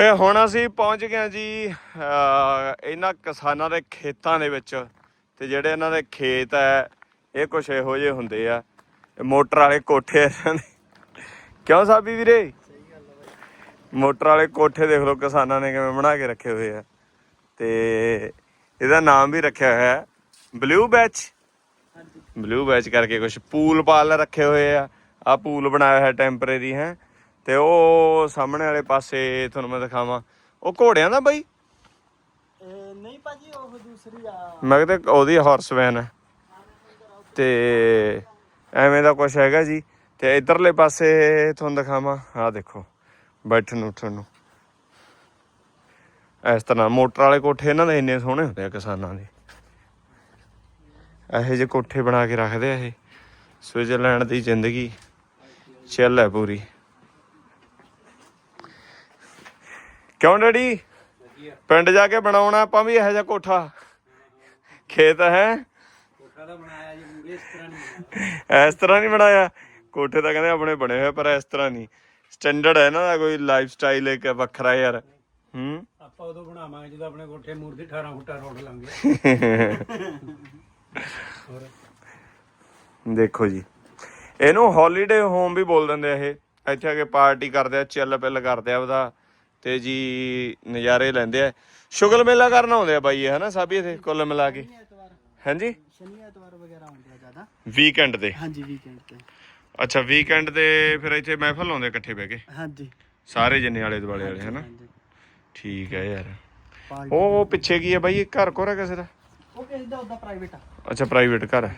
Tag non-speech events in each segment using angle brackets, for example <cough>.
ਇਹ ਹੁਣ ਅਸੀਂ ਪਹੁੰਚ ਗਏ ਜੀ ਇਹਨਾਂ ਕਿਸਾਨਾਂ ਦੇ ਖੇਤਾਂ ਦੇ ਵਿੱਚ ਤੇ ਜਿਹੜੇ ਇਹਨਾਂ ਦੇ ਖੇਤ ਹੈ ਇਹ ਕੁਛ ਇਹੋ ਜਿਹੇ ਹੁੰਦੇ ਆ ਮੋਟਰ ਵਾਲੇ ਕੋਠੇ ਇਹਨਾਂ ਦੇ। ਕਿਉਂ ਸਾਬੀ ਵੀਰੇ? ਮੋਟਰ ਵਾਲੇ ਕੋਠੇ ਦੇਖ ਲਓ ਕਿਸਾਨਾਂ ਨੇ ਕਿਵੇਂ ਬਣਾ ਕੇ ਰੱਖੇ ਹੋਏ ਆ। ਤੇ ਇਹਦਾ ਨਾਮ ਵੀ ਰੱਖਿਆ ਹੋਇਆ ਹੈ ਬਲੂ ਬੈਚ ਬਲੂ ਬੈਚ ਕਰਕੇ ਕੁਝ ਪੂਲ ਪਾਲ ਰੱਖੇ ਹੋਏ ਆ। ਆ ਪੂਲ ਬਣਾਇਆ ਹੋਇਆ ਟੈਂਪਰੇਰੀ ਹੈ। ਤੇ ਉਹ ਸਾਹਮਣੇ ਵਾਲੇ ਪਾਸੇ ਤੁਹਾਨੂੰ ਮੈਂ ਦਿਖਾਵਾਂ। ਉਹ ਘੋੜਿਆਂ ਦਾ ਬਾਈ? ਨਹੀਂ ਭਾਜੀ ਉਹ ਦੂਸਰੀ ਆ। ਮੈਂ ਕਿਹਾ ਉਹਦੀ ਹਾਰਸ ਵੈਨ ਹੈ। ਤੇ ਐਵੇਂ ਦਾ ਕੁਝ ਹੈਗਾ ਜੀ। ਤੇ ਇਧਰਲੇ ਪਾਸੇ ਤੁਹਾਨੂੰ ਦਿਖਾਵਾਂ। ਆਹ ਦੇਖੋ ਬੈਠਣ ਉੱਠਣ ਨੂੰ। ਇਸ ਤਰ੍ਹਾਂ ਮੋਟਰ ਵਾਲੇ ਕੋਠੇ ਇਹਨਾਂ ਦੇ ਇੰਨੇ ਸੋਹਣੇ ਹੁੰਦੇ ਆ ਕਿਸਾਨਾਂ ਦੇ। ਇਹੋ ਜਿਹੇ ਕੋਠੇ ਬਣਾ ਕੇ ਰੱਖਦੇ ਆ ਇਹ। ਸਵਿਟਜ਼ਰਲੈਂਡ ਦੀ ਜ਼ਿੰਦਗੀ। ਚੱਲ ਹੈ ਪੂਰੀ। ਕਿਉਂ ਡੈਡੀ? ਪਿੰਡ ਜਾ ਕੇ ਬਣਾਉਣਾ ਆਪਾਂ ਵੀ ਇਹੋ ਜਿਹਾ ਕੋਠਾ। ਖੇਤ ਹੈ? ਕੋਠਾ ਤਾਂ ਬਣਾਇਆ ਜੀ ਮੂਰੇ ਇਸ ਤਰ੍ਹਾਂ ਨਹੀਂ ਇਸ ਤਰ੍ਹਾਂ ਨਹੀਂ ਬਣਾਇਆ? ਕੋਠੇ ਤਾਂ ਕਹਿੰਦੇ ਆਪਣੇ ਬਣੇ ਹੋਏ ਪਰ ਇਸ ਤਰ੍ਹਾਂ ਨਹੀਂ। ਸਟੈਂਡਰਡ ਹੈ ਨਾ ਕੋਈ ਲਾਈਫ ਸਟਾਈਲ ਇੱਕ ਵੱਖਰਾ ਯਾਰ। ਹੂੰ? ਆਪਾਂ ਉਦੋਂ ਬਣਾਵਾਂਗੇ ਜਦੋਂ ਆਪਣੇ ਕੋਠੇ ਮੂਰਤੀ 18 ਫੁੱਟਾ ਰੋਡ ਲਾਂਗੇ <laughs> ਦੇਖੋ ਜੀ। ਇਹਨੂੰ ਹੌਲੀਡੇ ਹੋਮ ਵੀ ਬੋਲ ਦਿੰਦੇ ਆ ਇਹ। ਇੱਥੇ ਆ ਕੇ ਪਾਰਟੀ ਕਰਦੇ ਆ ਚਿੱਲ ਪਿੱਲ ਕਰਦੇ ਆ ਉਹਦਾ ਤੇ ਜੀ ਨਜ਼ਾਰੇ ਲੈਂਦੇ ਆ। ਸ਼ੁਗਲ ਮੇਲਾ ਕਰਨ ਆਉਂਦੇ ਆ ਬਾਈ ਇਹ ਹਨਾ ਸਾਬੀ ਇੱਥੇ ਕੁੱਲ ਮਿਲਾ ਕੇ? ਹਾਂਜੀ? ਸ਼ਨੀ ਐਤਵਾਰ ਵਗੈਰਾ ਹੁੰਦੇ ਆ ਜ਼ਿਆਦਾ। ਵੀਕਐਂਡ ਤੇ ਹਾਂਜੀ ਵੀਕਐਂਡ ਤੇ। ਅੱਛਾ ਵੀਕਐਂਡ ਤੇ ਫਿਰ ਇੱਥੇ ਮਹਿਫਲ ਲਾਉਂਦੇ ਇਕੱਠੇ ਬਹਿ ਕੇ? ਹਾਂਜੀ। ਸਾਰੇ ਜਿੰਨੇ ਆਲੇ ਦੁਆਲੇ ਵਾਲੇ ਹਨਾ? ਠੀਕ ਹੈ ਯਾਰ। ਉਹ ਪਿੱਛੇ ਕੀ ਹੈ ਬਾਈ ਇਹ ਘਰ ਕੋਰਾ ਕਿਸੇ ਦਾ? ਉਹ ਕਿਸੇ ਦਾ ਉਹਦਾ ਪ੍ਰਾਈਵੇਟ ਆ। ਅੱਛਾ ਪ੍ਰਾਈਵੇਟ ਘਰ ਹੈ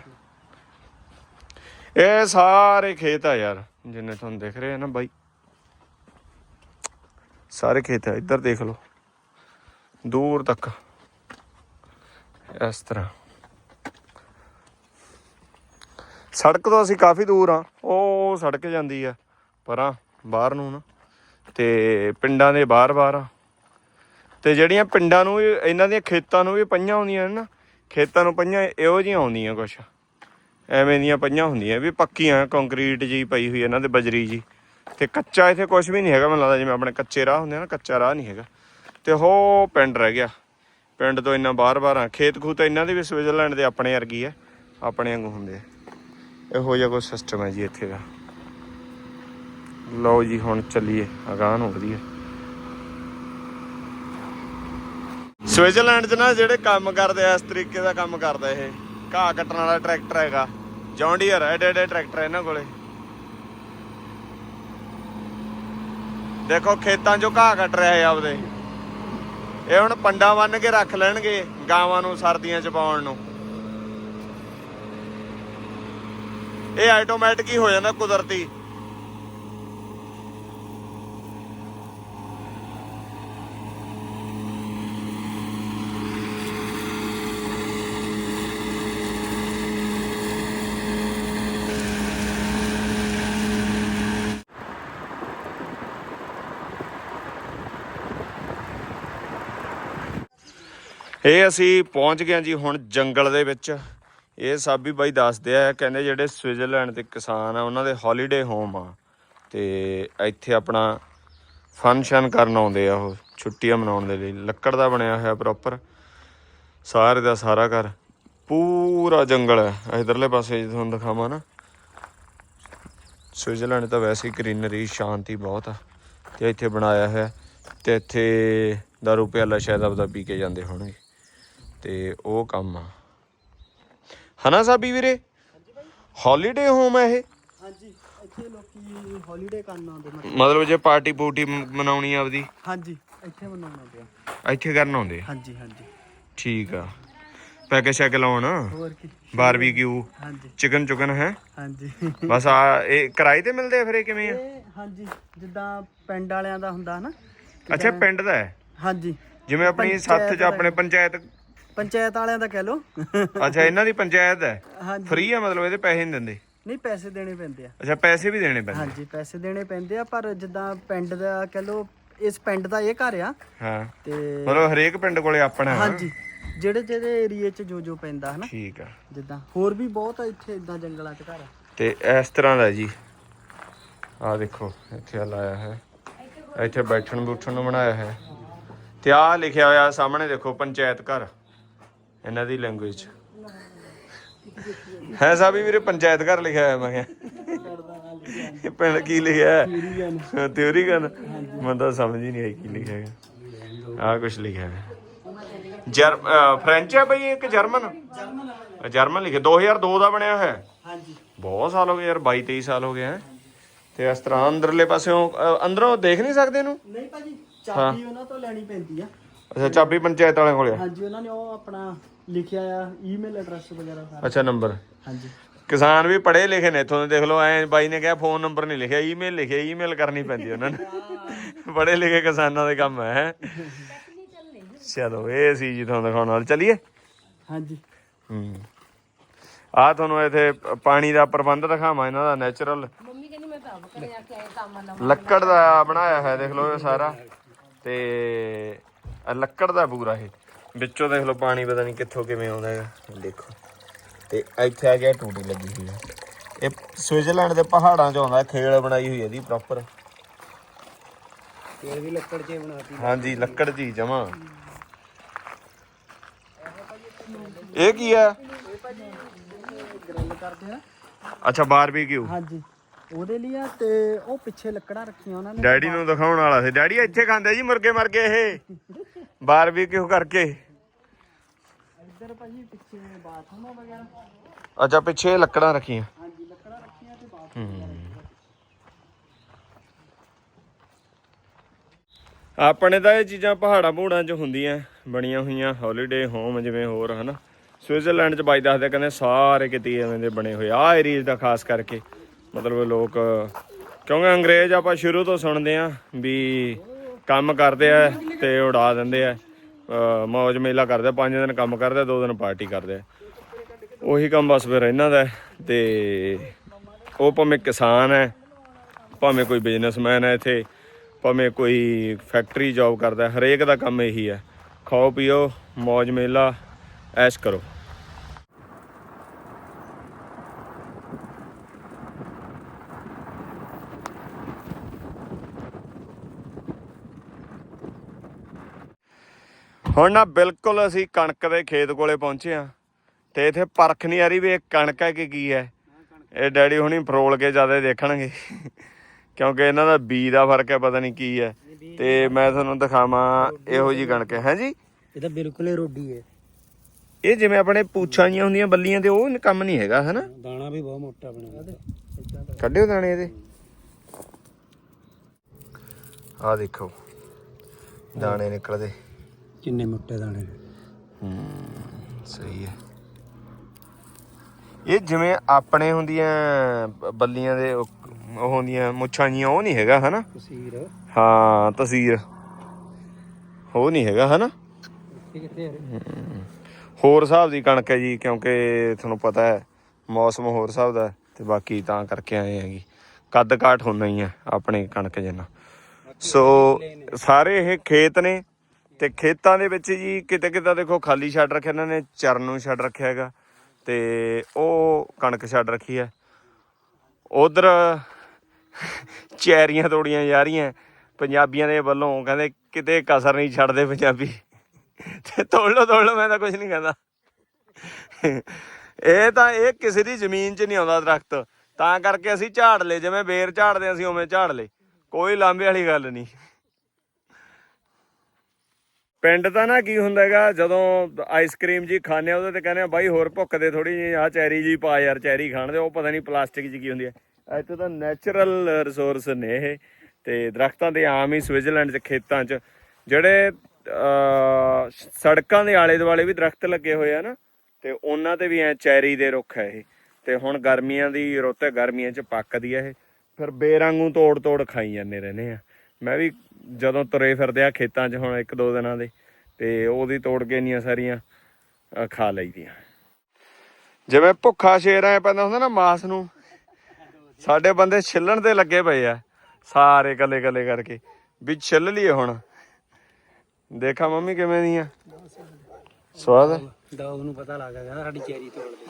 ਇਹ ਸਾਰੇ ਖੇਤ ਆ ਯਾਰ ਜਿੰਨੇ ਤੁਹਾਨੂੰ ਦਿਖ ਰਹੇ ਆ ਨਾ ਬਾਈ। ਸਾਰੇ ਖੇਤ ਆ, ਇੱਧਰ ਦੇਖ ਲਓ। ਦੂਰ ਤੱਕ। ਇਸ ਤਰ੍ਹਾਂ। ਸੜਕ ਤੋਂ ਅਸੀਂ ਕਾਫੀ ਦੂਰ ਆ। ਉਹ ਸੜਕ ਜਾਂਦੀ ਆ, ਪਰਾਂ, ਬਾਹਰ ਨੂੰ ਨਾ। ਤੇ ਪਿੰਡਾਂ ਦੇ ਬਾਹਰ ਬਾਹਰ ਆ। ਤੇ ਜਿਹੜੀਆਂ ਪਿੰਡਾਂ ਨੂੰ ਵੀ, ਇਹਨਾਂ ਦੀਆਂ ਖੇਤਾਂ ਨੂੰ ਵੀ ਪਈਆਂ ਹੁੰਦੀਆਂ ਨੇ ਨਾ, ਖੇਤਾਂ ਨੂੰ ਪਈਆਂ ਇਹੋ ਜਿਹੀਆਂ ਆਉਂਦੀਆਂ ਕੁਛ। ਐਵੇਂ ਦੀਆਂ ਪਈਆਂ ਹੁੰਦੀਆਂ ਵੀ ਪੱਕੀਆਂ, ਕੰਕਰੀਟ ਜੀ ਪਈ ਹੋਈ ਇਹਨਾਂ ਦੇ ਬਜਰੀ ਜੀ ਤੇ ਕੱਚਾ ਇੱਥੇ ਕੁਝ ਵੀ ਨਹੀਂ ਹੈਗਾ, ਮੈਨੂੰ ਲੱਗਦਾ ਜਿਵੇਂ ਆਪਣੇ ਕੱਚੇ ਰਾਹ ਹੁੰਦੇ ਆ ਨਾ, ਕੱਚਾ ਰਾਹ ਨਹੀਂ ਹੈਗਾ। ਤੇ ਉਹ ਪਿੰਡ ਰਹਿ ਗਿਆ। ਪਿੰਡ ਤੋਂ ਇੰਨਾ ਬਾਰ-ਬਾਰ ਆ। ਖੇਤ ਖੂਤ ਇਹਨਾਂ ਦੇ ਵੀ ਸਵਿਟਜ਼ਰਲੈਂਡ ਦੇ ਆਪਣੇ ਵਰਗੀ ਆ, ਆਪਣੇ ਵਾਂਗੂ ਹੁੰਦੇ ਆ। ਇਹੋ ਜਿਹਾ ਕੋਈ ਸਿਸਟਮ ਹੈ ਜੀ ਇੱਥੇ ਦਾ। ਲਓ ਜੀ, ਹੁਣ ਚੱਲੀਏ। ਅਗਾਂਹ ਨੂੰ ਵਧੀਆ। ਸਵਿਟਜ਼ਰਲੈਂਡ 'ਚ ਨਾ ਜਿਹੜੇ ਕੰਮ ਕਰਦੇ ਆ, ਇਸ ਤਰੀਕੇ ਦਾ ਕੰਮ ਕਰਦਾ ਇਹ। ਘਾਹ ਕੱਟਣ ਵਾਲਾ ਟਰੈਕਟਰ ਹੈਗਾ। ਜੌਨ ਐਡੇ ਐਡੇ ਟਰੈਕਟਰ ਇਹਨਾਂ ਕੋਲੇ। ਦੇਖੋ ਖੇਤਾਂ 'ਚੋਂ ਘਾਹ ਕੱਟ ਰਿਹਾ ਹੈ ਆਪਦੇ। ਇਹ ਹੁਣ ਪੰਡਾ ਬੰਨ ਕੇ ਰੱਖ ਲੈਣਗੇ ਗਾਵਾਂ ਨੂੰ, ਸਰਦੀਆਂ 'ਚ ਪਾਉਣ ਨੂੰ। ਇਹ ਆਟੋਮੈਟਿਕ ਹੀ ਹੋ ਜਾਂਦਾ ਕੁਦਰਤੀ। ਇਹ ਅਸੀਂ ਪਹੁੰਚ ਗਏ ਜੀ ਹੁਣ ਜੰਗਲ ਦੇ ਵਿੱਚ। ਇਹ ਸਾਬੀ ਬਾਈ ਦੱਸਦੇ ਆ, ਕਹਿੰਦੇ ਜਿਹੜੇ ਸਵਿਟਜ਼ਰਲੈਂਡ ਦੇ ਕਿਸਾਨ ਆ, ਉਹਨਾਂ ਦੇ ਹੌਲੀਡੇ ਹੋਮ ਆ। ਤੇ ਇੱਥੇ ਆਪਣਾ ਫੰਕਸ਼ਨ ਕਰਨ ਆਉਂਦੇ ਆ ਉਹ, ਛੁੱਟੀਆਂ ਮਨਾਉਣ ਦੇ ਲਈ। ਲੱਕੜ ਦਾ ਬਣਿਆ ਹੋਇਆ ਪ੍ਰੋਪਰ ਸਾਰੇ ਦਾ ਸਾਰਾ ਘਰ। ਪੂਰਾ ਜੰਗਲ ਹੈ, ਇਧਰਲੇ ਪਾਸੇ ਜੇ ਤੁਹਾਨੂੰ ਦਿਖਾਵਾਂ ਨਾ। ਸਵਿਟਜ਼ਰਲੈਂਡ ਤਾਂ ਵੈਸੇ ਹੀ ਗ੍ਰੀਨਰੀ ਸ਼ਾਂਤੀ ਬਹੁਤ ਆ। ਤੇ ਇੱਥੇ ਬਣਾਇਆ ਹੋਇਆ, ਤੇ ਇੱਥੇ ਦਾਰੂ ਪਿਆਲਾ ਸ਼ਾਇਦ ਆਪਦਾ ਪੀ ਕੇ ਜਾਂਦੇ ਹੋਣਗੇ। ਤੇ ਉਹ ਕੰਮ ਆ। ਹਨਾ ਸਾਬੀ ਵੀਰੇ? ਹੌਲੀਡੇ ਹੋਮ ਹੈ ਇਹ? ਹਾਂਜੀ ਇੱਥੇ ਲੋਕੀ ਹੌਲੀਡੇ ਕਰਨ ਆਉਂਦੇ ਨੇ। ਮਤਲਬ ਜੇ ਪਾਰਟੀ ਪੂਟੀ ਮਨਾਉਣੀ ਆ ਆਪਦੀ? ਹਾਂਜੀ ਇੱਥੇ ਮਨਾਉਣਾ ਪਿਆ ਇੱਥੇ ਕਰਨ ਆਉਂਦੇ ਆ? ਹਾਂਜੀ ਹਾਂਜੀ। ਠੀਕ ਆ। ਪੈਕੇ ਸ਼ੈਕ ਲਾਉਣ? ਹੋਰ ਕੀ? ਬਾਰਬੀਕਿਊ ਹਾਂਜੀ। ਚਿਕਨ ਚੁਕਨ ਹੈ? ਹਾਂਜੀ। ਬਸ ਆ ਇਹ ਕਿਰਾਏ ਤੇ ਮਿਲਦੇ ਆ ਫਿਰ ਇਹ ਕਿਵੇਂ ਆ? ਇਹ ਹਾਂਜੀ ਜਿੱਦਾਂ ਪਿੰਡ ਵਾਲਿਆਂ ਦਾ ਹੁੰਦਾ ਹਨਾ ਅੱਛਾ ਪਿੰਡ ਦਾ ਹੈ? ਹਾਂਜੀ। ਜਿਵੇਂ ਆਪਣੀ ਸੱਥ ਚ ਆਪਣੇ ਪੰਚਾਇਤ ਪੰਚਾਇਤ ਵਾਲਿਆਂ ਦਾ ਕਹਿ ਲਓ। ਅੱਛਾ ਇਹਨਾਂ ਦੀ ਪੰਚਾਇਤ ਹੈ? ਹਾਂਜੀ। ਫ੍ਰੀ ਆ ਮਤਲਬ ਇਹਦੇ ਪੈਸੇ ਨਹੀਂ ਦਿੰਦੇ? ਨਹੀਂ ਪੈਸੇ ਦੇਣੇ ਪੈਂਦੇ ਆ। ਅੱਛਾ ਪੈਸੇ ਵੀ ਦੇਣੇ ਪੈਂਦੇ ਹਾਂਜੀ ਪੈਸੇ ਦੇਣੇ ਪੈਂਦੇ ਆ ਪਰ ਜਿੱਦਾਂ ਪਿੰਡ ਦਾ ਕਹਿ ਲਓ ਇਸ ਪਿੰਡ ਦਾ ਇਹ ਘਰ ਆ। ਹਾਂ। ਤੇ ਮਤਲਬ ਹਰੇਕ ਪਿੰਡ ਕੋਲੇ ਆਪਣਾ ਹੈ। ਹਾਂਜੀ ਜਿਹੜੇ ਜਿਹੜੇ ਏਰੀਏ 'ਚ ਜੋ ਜੋ ਪੈਂਦਾ ਹਨਾ। ਠੀਕ ਆ। ਜਿੱਦਾਂ ਹੋਰ ਵੀ ਬਹੁਤ ਆ ਇੱਥੇ ਇਦਾਂ ਜੰਗਲਾਂ 'ਚ ਘਰ ਤੇ ਇਸ ਤਰ੍ਹਾਂ ਦਾ ਜੀ। ਆ ਦੇਖੋ ਇੱਥੇ ਆ ਲਾਇਆ ਹੈ। ਇੱਥੇ ਬੈਠਣ ਬੂਠਣ ਨੂੰ ਬਣਾਇਆ ਹੈ। ਤੇ ਆਹ ਲਿਖਿਆ ਹੋਇਆ ਸਾਹਮਣੇ ਦੇਖੋ ਪੰਚਾਇਤ ਘਰ। ਇਹਨਾਂ ਦੀ ਲੈਂਗੁਏਜ ਹੈ ਸਾਬੀ ਵੀਰੇ ਪੰਚਾਇਤ ਘਰ ਲਿਖਿਆ ਹੋਇਆ ਮੈਂ ਕਿਹਾ। ਇਹ ਪਿੰਡ ਕੀ ਲਿਖਿਆ ਹੈ? ਤਿਉਰੀ ਗਨ ਮੈਨੂੰ ਤਾਂ ਸਮਝ ਹੀ ਨਹੀਂ ਆਈ ਕੀ ਲਿਖਿਆ ਹੈ। ਆਹ ਕੁਝ ਲਿਖਿਆ ਹੈ। ਜਰ ਫ੍ਰੈਂਚ ਹੈ ਬਈ ਇਹ ਕਿ ਜਰਮਨ ਜਰਮਨ ਜਰਮਨ ਲਿਖਿਆ 2002 ਦਾ ਬਣਿਆ ਹੋਇਆ ਹੈ। ਹਾਂਜੀ। ਬਹੁਤ ਸਾਲ ਹੋ ਗਏ ਯਾਰ 22 23 ਸਾਲ ਹੋ ਗਏ ਹੈ। ਤੇ ਇਸ ਤਰ੍ਹਾਂ ਅੰਦਰਲੇ ਪਾਸਿਓਂ ਅਹ ਅੰਦਰੋਂ ਦੇਖ ਨਹੀਂ ਸਕਦੇ ਇਹਨੂੰ? ਨਹੀਂ ਭਾਜੀ ਚਾਬੀ ਉਹਨਾਂ ਤੋਂ ਲੈਣੀ ਪੈਂਦੀ ਆ। ਅੱਛਾ ਚਾਬੀ ਪੰਚਾਇਤ ਵਾਲਿਆਂ ਕੋਲੇ ਆ। ਹਾਂਜੀ ਉਹਨਾਂ ਨੇ ਉਹ ਆਪਣਾ ਲਿਖਿਆ ਆ ਈਮੇਲ ਐਡਰੈਸ ਵਗੈਰਾ ਸਾਰਾ। ਅੱਛਾ ਨੰਬਰ ਹਾਂਜੀ। ਕਿਸਾਨ ਵੀ ਪੜ੍ਹੇ ਲਿਖੇ ਨੇ ਇੱਥੋਂ ਦੇ ਦੇਖ ਲਓ ਐ ਬਾਈ ਨੇ ਕਿਹਾ ਫੋਨ ਨੰਬਰ ਨਹੀਂ ਲਿਖਿਆ ਈਮੇਲ ਲਿਖਿਆ ਈਮੇਲ ਕਰਨੀ ਪੈਂਦੀ ਉਹਨਾਂ ਨੇ। ਪੜ੍ਹੇ ਲਿਖੇ ਕਿਸਾਨਾਂ ਦੇ ਕੰਮ ਹੈ। ਚਲੋ ਇਹ ਸੀ ਜੀ ਤੁਹਾਨੂੰ ਦਿਖਾਉਣ ਵਾਲ। ਚਲਿਏ? ਹਾਂਜੀ। ਹੂੰ। ਆ ਤੁਹਾਨੂੰ ਇੱਥੇ ਪਾਣੀ ਦਾ ਪ੍ਰਬੰਧ ਦਿਖਾਵਾਂ ਇਹਨਾਂ ਦਾ ਨੈਚੁਰਲ ਮੰਮੀ ਕਹਿੰਦੀ ਮੈਂ ਤਾਂ ਆਪ ਕਰੇ ਆ ਕੇ ਆਏ ਕੰਮ ਨਾ ਲੱਕੜ ਦਾ ਬਣਾਇਆ ਹੈ ਦੇਖ ਲਓ ਇਹ ਸਾਰਾ। ਤੇ ਆਹ ਲੱਕੜ ਦਾ ਪੂਰਾ ਇਹ। ਵਿੱਚੋਂ ਦੇਖ ਲਓ ਪਾਣੀ ਪਤਾ ਨਹੀਂ ਕਿੱਥੋਂ ਕਿਵੇਂ ਆਉਂਦਾ ਹੈਗਾ। ਦੇਖੋ। ਤੇ ਇੱਥੇ ਆ ਗਿਆ ਟੂਟੀ ਲੱਗੀ ਹੋਈ ਹੈ ਇਹ ਸਵਿਟਜ਼ਰਲੈਂਡ ਦੇ ਪਹਾੜਾਂ 'ਚ ਆਉਂਦਾ ਖੇਲ ਬਣਾਈ ਹੋਈ ਹੈ ਪ੍ਰੋਪਰ ਤੇਲ ਵੀ ਲੱਕੜ 'ਚ ਹੀ ਬਣਾਤੀ। ਹਾਂਜੀ ਲੱਕੜ ਦੀ ਜਮਾ। ਇਹ ਕੀ ਹੈ ਗ੍ਰਿਲ ਕਰਦੇ ਆ। ਅੱਛਾ ਬਾਰਬੀਕਿਊ। ਹਾਂਜੀ। ਉਹਦੇ ਲਈ ਆ ਤੇ ਉਹ ਪਿੱਛੇ ਲੱਕੜਾਂ ਰੱਖੀਆਂ ਉਹਨਾਂ ਨੇ ਡੈਡੀ ਨੂੰ ਦਿਖਾਉਣ ਵਾਲਾ ਸੀ। ਡੈਡੀ ਇੱਥੇ ਖਾਂਦੇ ਜੀ ਮੁਰਗੇ ਮਰ ਗਏ ਇਹ। ਬਾਰਬੀਕਿਊ ਕਰਕੇ। ਇੱਧਰ ਭਾਜੀ ਪਿੱਛੇ ਬਾਥਰੂਮ ਵਗੈਰਾ। ਅੱਛਾ ਪਿੱਛੇ ਲੱਕੜਾਂ ਰੱਖੀਆਂ। ਹਾਂਜੀ ਲੱਕੜਾਂ ਰੱਖੀਆਂ ਤੇ ਬਾਥਰੂਮ ਆਪਣੇ ਤਾਂ ਇਹ ਚੀਜ਼ਾਂ ਪਹਾੜਾਂ ਪਹੂੜਾਂ 'ਚ ਹੁੰਦੀਆਂ ਬਣੀਆਂ ਹੋਈਆਂ ਹੌਲੀਡੇ ਹੋਮ ਜਿਵੇਂ ਹੋਰ ਹਨਾ। ਸਵਿਟਜ਼ਰਲੈਂਡ 'ਚ ਬਾਈ ਦੱਸਦੇ ਕਹਿੰਦੇ ਸਾਰੇ ਕਿਤੇ ਐਵੇਂ ਦੇ ਬਣੇ ਹੋਏ ਆ ਏਰੀਆ ਦਾ ਖਾਸ ਕਰਕੇ। ਮਤਲਬ ਲੋਕ ਕਿਉਂਕਿ ਅੰਗਰੇਜ਼ ਆਪਾਂ ਸ਼ੁਰੂ ਤੋਂ ਸੁਣਦੇ ਆ ਵੀ ਕੰਮ ਕਰਦੇ ਆ ਤੇ ਉਡਾ ਦਿੰਦੇ ਆ। ਮੌਜ ਮੇਲਾ ਕਰਦੇ ਆ, ਪੰਜ ਦਿਨ ਕੰਮ ਕਰਦੇ ਆ, ਦੋ ਦਿਨ ਪਾਰਟੀ ਕਰਦੇ ਆ। ਉਹੀ ਕੰਮ ਬਸ ਫਿਰ ਇਹਨਾਂ ਦਾ ਹੈ ਤੇ ਉਹ ਭਾਵੇਂ ਕਿਸਾਨ ਹੈ ਭਾਵੇਂ ਕੋਈ ਬਿਜ਼ਨਸਮੈਨ ਹੈ ਇੱਥੇ ਭਾਵੇਂ ਕੋਈ ਫੈਕਟਰੀ ਜੌਬ ਕਰਦਾ ਹਰੇਕ ਦਾ ਕੰਮ ਇਹੀ ਹੈ। ਖਾਓ ਪੀਓ ਮौज ਮੇਲਾ ਐਸ਼ ਕਰੋ। ਹੁਣ ਨਾ ਬਿਲਕੁਲ ਅਸੀਂ ਕਣਕ ਦੇ ਖੇਤ ਕੋਲੇ ਪਹੁੰਚੇ ਆ ਤੇ ਇੱਥੇ ਪਰਖ ਨਹੀਂ ਆ ਰਹੀ ਵੀ ਇਹ ਕਣਕ ਹੈ ਕਿ ਕੀ ਹੈ। ਇਹ ਡੈਡੀ ਹੁਣੀ ਫਰੋਲ ਕੇ ਜ਼ਿਆਦਾ ਦੇਖਣਗੇ ਕਿਉਂਕਿ ਇਹਨਾਂ ਦਾ ਬੀ ਦਾ ਫ਼ਰਕ ਹੈ ਪਤਾ ਨਹੀਂ ਕੀ ਹੈ। ਤੇ ਮੈਂ ਤੁਹਾਨੂੰ ਦਿਖਾਵਾਂ ਇਹੋ ਜੀ ਕਣਕ ਹੈ ਜੀ ਇਹ ਤਾਂ ਬਿਲਕੁਲ ਰੋਡੀ ਹੈ। ਇਹ ਜਿਵੇਂ ਆਪਣੇ ਪੂਛਾਂ ਜੀਆਂ ਹੁੰਦੀਆਂ ਬੱਲੀਆਂ ਤੇ ਉਹ ਕੰਮ ਨਹੀਂ ਹੈਗਾ ਹਨਾ? ਦਾਣਾ ਵੀ ਬਹੁਤ ਮੋਟਾ ਬਣਿਆ ਕੱਢਿਓ ਦਾਣੇ ਇਹਦੇ। ਆ ਦੇਖੋ ਦਾਣੇ ਨਿਕਲਦੇ। ਕਿੰਨੇ ਮੋਟੇ ਦਾਣੇ ਨੇ। ਹੂੰ ਸਹੀ ਹੈ। ਇਹ ਜਿਵੇਂ ਆਪਣੇ ਹੁੰਦੀਆਂ ਬੱਲੀਆਂ ਦੇ ਉਹ ਉਹ ਹੁੰਦੀਆਂ ਮੁੱਛਾਂ ਜੀਆਂ ਉਹ ਨਹੀਂ ਹੈਗਾ ਹਨਾ? ਤਸੀਰ। ਹਾਂ ਤਸਵੀਰ ਉਹ ਨਹੀਂ ਹੈਗਾ ਹਨਾ? ਹੋਰ ਹਿਸਾਬ ਦੀ ਕਣਕ ਹੈ ਜੀ ਕਿਉਂਕਿ ਤੁਹਾਨੂੰ ਪਤਾ ਹੈ ਮੌਸਮ ਹੋਰ ਹਿਸਾਬ ਦਾ ਤੇ ਬਾਕੀ ਤਾਂ ਕਰਕੇ ਆਏ ਹੈਗੀ ਕੱਦ ਕਾਠ ਹੁੰਦਾ ਹੀ ਹੈ ਆਪਣੇ ਕਣਕ ਜਿੰਨਾ। ਸੋ ਸਾਰੇ ਇਹ ਖੇਤ ਨੇ ਤੇ ਖੇਤਾਂ ਦੇ ਵਿੱਚ ਜੀ ਕਿਤੇ ਕਿਤੇ ਦੇਖੋ ਖਾਲੀ ਛੱਡ ਰੱਖਿਆ ਇਹਨਾਂ ਨੇ, ਚਰਨ ਨੂੰ ਛੱਡ ਰੱਖਿਆ ਹੈਗਾ ਤੇ ਉਹ ਕਣਕ ਛੱਡ ਰੱਖੀ ਹੈ। ਉਧਰ ਚੈਰੀਆਂ ਤੋੜੀਆਂ ਜਾ ਰਹੀਆਂ, ਪੰਜਾਬੀਆਂ ਦੇ ਵੱਲੋਂ ਕਹਿੰਦੇ ਕਿਤੇ ਕਸਰ ਨਹੀਂ ਛੱਡਦੇ ਪੰਜਾਬੀ। ਤੇ ਤੋੜ ਲਓ ਤੋੜ ਲਓ, ਮੈਂ ਤਾਂ ਕੁਝ ਨਹੀਂ ਕਹਿੰਦਾ। ਇਹ ਤਾਂ ਇਹ ਕਿਸੇ ਦੀ ਜ਼ਮੀਨ 'ਚ ਨਹੀਂ ਆਉਂਦਾ ਦਰਖਤ। ਤਾਂ ਕਰਕੇ ਅਸੀਂ ਝਾੜ ਲਏ, ਜਿਵੇਂ ਬੇਰ ਝਾੜਦੇ ਅਸੀਂ ਉਵੇਂ ਝਾੜ ਲਏ। ਕੋਈ ਲਾਂਬੇ ਵਾਲੀ ਗੱਲ ਨਹੀਂ। ਪਿੰਡ ਤਾਂ ਨਾ ਕੀ ਹੁੰਦਾ ਹੈਗਾ, ਜਦੋਂ ਆਈਸਕ੍ਰੀਮ ਜੀ ਖਾਣੇ ਆ, ਉਹਦੇ ਤੇ ਕਹਿੰਦੇ ਆ, ਬਾਈ ਹੋਰ ਭੁੱਖ ਦੇ ਥੋੜੀ ਜਿਹੀ ਆ ਚੈਰੀ ਜੀ ਪਾ ਯਾਰ, ਚੈਰੀ ਖਾਣ ਦੇ, ਉਹ ਪਤਾ ਨਹੀਂ ਪਲਾਸਟਿਕ ਜੀ ਕੀ ਹੁੰਦੀ ਹੈ। ਇੱਥੇ ਤਾਂ ਨੈਚੁਰਲ ਰਿਸੋਰਸ ਨੇ ਇਹ, ਤੇ ਦਰਖਤਾਂ ਦੇ ਆਮ ਹੀ ਸਵਿਟਜ਼ਰਲੈਂਡ 'ਚ, ਖੇਤਾਂ 'ਚ, ਜਿਹੜੇ ਸੜਕਾਂ ਦੇ ਆਲੇ ਦੁਆਲੇ ਵੀ ਦਰਖਤ ਲੱਗੇ ਹੋਏ ਆ ਨਾ, ਤੇ ਉਹਨਾਂ ਤੇ ਵੀ ਐ ਚੈਰੀ ਦੇ ਰੁੱਖ ਹੈ ਇਹ। ਤੇ ਹੁਣ ਗਰਮੀਆਂ ਦੀ ਰੁੱਤ ਹੈ, ਗਰਮੀਆਂ 'ਚ ਪੱਕਦੀ ਹੈ ਇਹ। ਫਿਰ ਬੇਰੰਗੂ ਤੋੜ ਤੋੜ ਖਾਈ ਜਾਂਦੇ ਰਹਿੰਦੇ ਆ। ਮੈਂ ਵੀ ਜਦੋਂ ਤੁਰੇ ਫਿਰਦੇ ਆ ਖੇਤਾਂ 'ਚ ਹੁਣ ਇੱਕ ਦੋ ਦਿਨਾਂ ਦੇ ਤੇ ਉਹਦੀ ਤੋੜ ਕੇ ਇੰਨੀਆਂ ਸਾਰੀਆਂ ਖਾ ਲਈਦੀਆਂ। ਜਿਵੇਂ ਭੁੱਖਾ ਸ਼ੇਰ ਐ ਪੈਂਦਾ ਹੁੰਦਾ ਨਾ ਮਾਸ ਨੂੰ ਸਾਡੇ ਬੰਦੇ ਛਿੱਲਣ ਤੇ ਲੱਗੇ ਪਏ ਆ ਸਾਰੇ ਕੱਲੇ ਕੱਲੇ ਕਰਕੇ ਵੀ ਛਿੱਲ ਲਈਏ ਹੁਣ। ਦੇਖਾ ਮੰਮੀ ਕਿਵੇਂ ਦੀਆਂ? ਸਵਾਦ ਹੈ? ਦਾਉਦ ਨੂੰ ਪਤਾ ਲੱਗ ਗਿਆ ਸਾਡੀ ਚੈਰੀ ਤੋੜ ਦੇ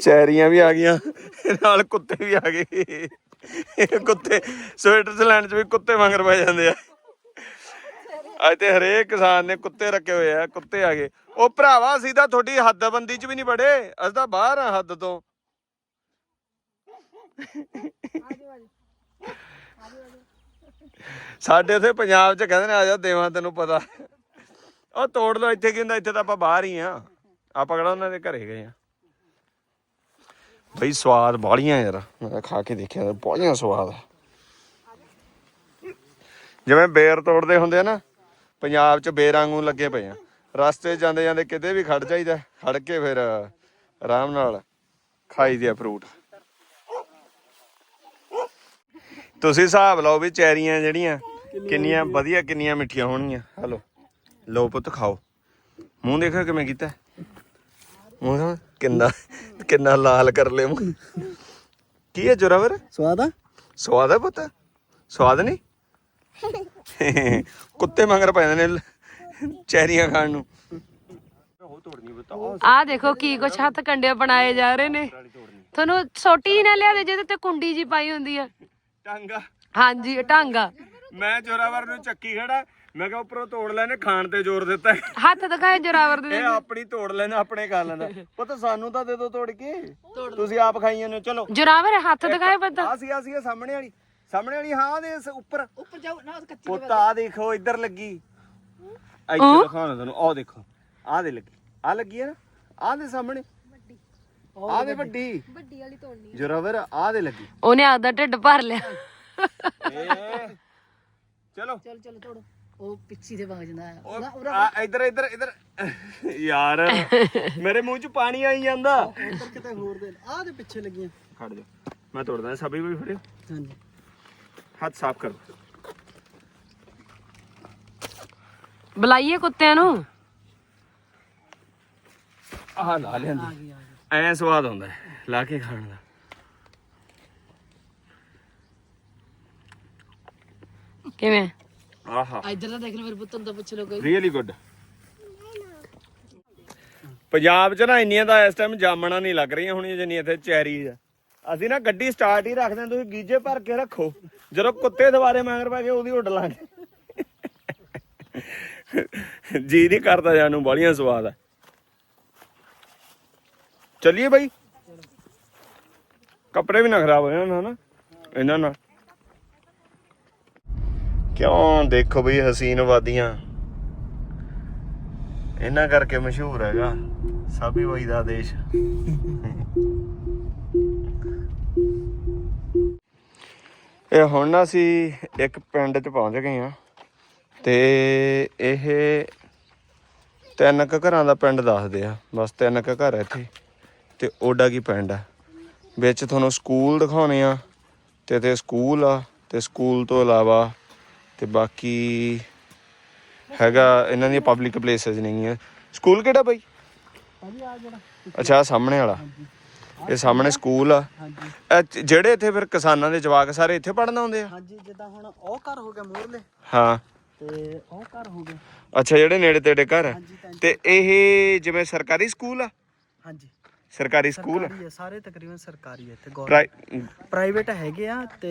ਚੈਰੀਆਂ ਵੀ ਆ ਗਈਆਂ ਨਾਲ ਕੁੱਤੇ ਵੀ ਆ ਗਏ। ਇਹ ਕੁੱਤੇ ਸਵਿਟਜ਼ਰਲੈਂਡ 'ਚ ਵੀ ਕੁੱਤੇ ਮੰਗਰ ਪੈ ਜਾਂਦੇ ਆ। ਅੱਜ ਤੇ ਹਰੇਕ ਕਿਸਾਨ ਨੇ ਕੁੱਤੇ ਰੱਖੇ ਹੋਏ ਆ, ਕੁੱਤੇ ਆ ਗਏ। ਉਹ ਭਰਾਵਾ ਅਸੀਂ ਤਾਂ ਤੁਹਾਡੀ ਹੱਦਬੰਦੀ 'ਚ ਵੀ ਨਹੀਂ ਬੜੇ ਅਸੀਂ ਤਾਂ ਬਾਹਰ ਆ ਹੱਦ ਤੋਂ। ਸਾਡੇ ਇੱਥੇ ਪੰਜਾਬ 'ਚ ਕਹਿੰਦੇ ਨੇ, ਆ ਜਾ ਦੇਵਾਂ ਤੈਨੂੰ ਪਤਾ। ਉਹ ਤੋੜ ਲਓ, ਇੱਥੇ ਕੀ ਹੁੰਦਾ, ਇੱਥੇ ਤਾਂ ਆਪਾਂ ਬਾਹਰ ਹੀ ਆ। ਆਪਾਂ ਕਿਹੜਾ ਉਹਨਾਂ ਦੇ ਘਰੇ ਗਏ ਆ। ਬਈ ਸਵਾਦ ਬਾਲੀਆਂ ਯਾਰ। ਮੈਂ ਖਾ ਕੇ ਦੇਖਿਆ ਬਾਲੀਆਂ ਸਵਾਦ। ਜਿਵੇਂ ਬੇਰ ਤੋੜਦੇ ਹੁੰਦੇ ਆ ਨਾ, ਪੰਜਾਬ 'ਚ ਬੇਰਾਂ ਵਾਂਗੂ ਲੱਗੇ ਪਏ ਆ। ਰਸਤੇ ਜਾਂਦੇ ਜਾਂਦੇ ਕਿਤੇ ਵੀ ਖੜ ਜਾਈਦਾ, ਖੜ ਕੇ ਫਿਰ ਆਰਾਮ ਨਾਲ ਖਾਈ ਦੇ ਫਰੂਟ ਤੁਸੀਂ ਹਿਸਾਬ ਲਾਓ ਵੀ ਚੈਰੀਆਂ ਜਿਹੜੀਆਂ, ਕਿੰਨੀਆਂ ਵਧੀਆ, ਕਿੰਨੀਆਂ ਮਿੱਠੀਆਂ ਹੋਣਗੀਆਂ। ਹਲੋ। ਲੋ ਪੁੱਤ, ਖਾਓ। ਮੂੰਹ ਦੇਖੋ ਕਿਵੇਂ ਕੀਤਾ। ਮੂੰਹ ਦੇਖੋ, ਕਿੰਨਾ ਕਿੰਨਾ ਲਾਲ ਕਰ ਲਿਆ ਮੂੰਹ। ਕੀ ਹੈ ਜੋਰਾਵਰ ਸਵਾਦ ਆ? ਸਵਾਦ ਹੈ ਪੁੱਤ? ਸਵਾਦ ਨਹੀਂ? ਕੁੱਤੇ ਮੰਗਰ ਪੈ ਜਾਂਦੇ ਨੇ ਚੈਰੀਆਂ ਖਾਣ ਨੂੰ। ਆ ਦੇਖੋ ਕੀ ਕੁਛ ਹੱਥ ਕੰਡੇ ਬਣਾਏ ਜਾ ਰਹੇ ਨੇ। ਤੁਹਾਨੂੰ ਛੋਟੀ ਨਾ ਲਿਆ ਦੇ ਜਿਹਦੇ ਤੇ ਕੁੰਡੀ ਜੀ ਪਾਈ ਹੁੰਦੀ ਆ। ਟਾਂਗਾ। ਹਾਂਜੀ ਟਾਂਗਾ। ਮੈਂ ਜੋਰਾਵਰ ਨੂੰ ਚੱਕੀ ਖੜਾ ਮੈਂ ਕਿਹਾ ਉੱਪਰੋਂ ਤੋੜ ਲੈਨੇ ਖਾਣ ਤੇ ਜ਼ੋਰ ਦਿੱਤਾ। ਹੱਥ ਦਿਖਾਏ ਜਰਾਵਰ ਦੇ ਇਹ ਆਪਣੀ ਤੋੜ ਲੈਣਾ ਆਪਣੇ ਖਾ ਲੈਂਦਾ। ਪੁੱਤ ਸਾਨੂੰ ਤਾਂ ਦੇ ਦਿਓ ਤੋੜ ਕੇ। ਤੁਸੀਂ ਆਪ ਖਾਈ ਜਾਂਦੇ ਹੋ ਚਲੋ। ਜਰਾਵਰ ਹੱਥ ਦਿਖਾਏ ਪਤਾ ਆ ਸੀ ਆ ਸੀ ਸਾਹਮਣੇ ਵਾਲੀ। ਸਾਹਮਣੇ ਵਾਲੀ ਹਾਂ ਦੇ ਇਸ ਉੱਪਰ। ਉੱਪਰ ਜਾਓ ਨਾ ਪੁੱਤ ਆ ਦੇਖੋ ਇੱਧਰ ਲੱਗੀ। ਇੱਥੇ ਦਿਖਾਉਣਾ ਤੁਹਾਨੂੰ ਆਹ ਦੇਖੋ। ਆਹ ਦੇ ਲੱਗੀ। ਆ ਲੱਗੀ ਹੈ ਨਾ? ਆਹ ਦੇ ਸਾਹਮਣੇ। ਆਹ ਦੇ ਵੱਡੀ। ਵੱਡੀ ਵਾਲੀ ਤੋੜਨੀ ਜੋਰਾਵਰ ਆਹ ਦੇ ਲੱਗੀ। ਉਹਨੇ ਆਪਦਾ ਢਿੱਡ ਭਰ ਲਿਆ। ਏ ਚਲੋ। ਚੱਲ ਚੱਲ ਤੋੜ। ਉਹ ਪਿੱਛੇ ਦੇ ਵਗ ਜਾਂਦਾ ਉਹ ਆ ਇੱਧਰ ਇੱਧਰ ਇੱਧਰ। <laughs> ਯਾਰ ਮੇਰੇ ਮੂੰਹ 'ਚ ਪਾਣੀ ਆਈ ਜਾਂਦਾ। ਉੱਧਰ ਕਿਤੇ ਹੋਰ ਦੇ। ਆਹ ਦੇ ਪਿੱਛੇ ਲੱਗੀਆਂ। ਖੜ ਜਾ। ਮੈਂ ਤੋੜਦਾ ਸਭੀ ਵੀ ਫੜਿਓ। ਹਾਂਜੀ। ਹੱਥ ਸਾਫ਼ ਕਰੋ। ਬੁਲਾਈਏ ਕੁੱਤਿਆਂ ਨੂੰ। ਆਹ ਲਾ ਆ ਲਿਆਂਦੀ ਗਈ ਆ ਗਈ। ਐ ਸਵਾਦ ਆਉਂਦਾ ਹੈ, ਲਾ ਕੇ ਖਾਣ ਦਾ। ਕਿਵੇਂ? ਆਹਾ। ਇੱਧਰ ਤਾਂ ਦੇਖ ਲੈ ਮੇਰੇ ਪੁੱਤ ਨੂੰ ਤਾਂ ਪੁੱਛ ਲਓ ਕੋਈ। ਰੀਅਲੀ ਗੁੱਡ ਪੰਜਾਬ 'ਚ ਨਾ ਇੰਨੀਆਂ ਦਾ ਇਸ ਟਾਈਮ ਜਾਮਣਾ ਨਹੀਂ ਲੱਗ ਰਹੀਆਂ ਹੁਣੀਆਂ ਜਿੰਨੀਆਂ ਇੱਥੇ ਚੈਰੀਜ਼ ਆ। ਅਸੀਂ ਨਾ ਗੱਡੀ ਸਟਾਰਟ ਹੀ ਰੱਖਦੇ ਹਾਂ ਤੁਸੀਂ ਗੀਜੇ ਭਰ ਕੇ ਰੱਖੋ। ਜਦੋਂ ਕੁੱਤੇ ਦੁਬਾਰੇ ਮੰਗਰ ਪੈ ਗਏ ਉਹਦੀ ਉੱਡ ਲਾਂਗੇ। ਜੀ ਨਹੀਂ ਕਰਦਾ ਜਾਨੂੰ ਬਾਲੀਆਂ ਸਵਾਦ ਆ। ਚੱਲੀਏ ਬਾਈ। ਕੱਪੜੇ ਵੀ ਨਾ ਖਰਾਬ ਹੋ ਜਾਣ ਹਨਾ? ਇਹਨਾਂ ਨਾਲ। ਕਿਉਂ ਦੇਖੋ ਬਈ ਹਸੀਨ ਵਾਦੀਆਂ ਇਹਨਾਂ ਕਰਕੇ ਮਸ਼ਹੂਰ ਹੈਗਾ ਸਾਬੀ ਬਾਈ ਦਾ ਦੇਸ਼। ਇਹ ਹੁਣ ਅਸੀਂ ਇੱਕ ਪਿੰਡ 'ਚ ਪਹੁੰਚ ਗਏ ਆ ਤੇ ਇਹ ਤਿੰਨ ਕੁ ਘਰਾਂ ਦਾ ਪਿੰਡ ਦੱਸਦੇ ਆ। ਬਸ ਤਿੰਨ ਕੁ ਘਰ ਇੱਥੇ ਤੇ ਓਡਾ ਕੀ ਪਿੰਡ ਆ। ਵਿੱਚ ਤੁਹਾਨੂੰ ਸਕੂਲ ਦਿਖਾਉਣੇ ਆ ਤੇ ਤੇ ਸਕੂਲ ਆ ਤੇ ਸਕੂਲ ਤੋਂ ਇਲਾਵਾ ਤੇ ਬਾਕੀ ਹੈਗਾ ਇਹਨਾਂ ਦੀਆਂ ਪਬਲਿਕ ਪਲੇਸਸ ਨਹੀਂ ਆ ਸਕੂਲ ਕਿਹੜਾ ਬਾਈ? ਅੱਛਾ ਆਹ ਸਾਹਮਣੇ ਵਾਲਾ। ਇਹ ਸਾਹਮਣੇ ਸਕੂਲ ਆ। ਹਾਂਜੀ। ਇਹ ਚ- ਜਿਹੜੇ ਇੱਥੇ ਫਿਰ ਕਿਸਾਨਾਂ ਦੇ ਜਵਾਕ ਸਾਰੇ ਇੱਥੇ ਪੜਨ ਆਉਂਦੇ ਆ? ਹਾਂਜੀ ਜਿੱਦਾਂ ਹੁਣ ਉਹ ਘਰ ਹੋ ਗਿਆ ਮੂਰਲੇ ਹਾਂ। ਤੇ ਉਹ ਘਰ ਹੋ ਗਿਆ ਅੱਛਾ ਜਿਹੜੇ ਨੇੜੇ ਤੇੜੇ ਘਰ ਆ। ਹਾਂਜੀ ਤਾਂ ਤੇ ਇਹ ਜਿਵੇਂ ਸਰਕਾਰੀ ਸਕੂਲ ਆ? ਹਾਂਜੀ। ਸਰਕਾਰੀ ਸਕੂਲ? ਸਰਕਾਰੀ ਹੈ ਸਾਰੇ ਤਕਰੀਬਨ ਸਰਕਾਰੀ ਹੈ ਇੱਥੇ ਗੌਰ ਪ੍ਰਾਈ- ਪ੍ਰਾਈਵੇਟ ਹੈਗੇ ਆ ਤੇ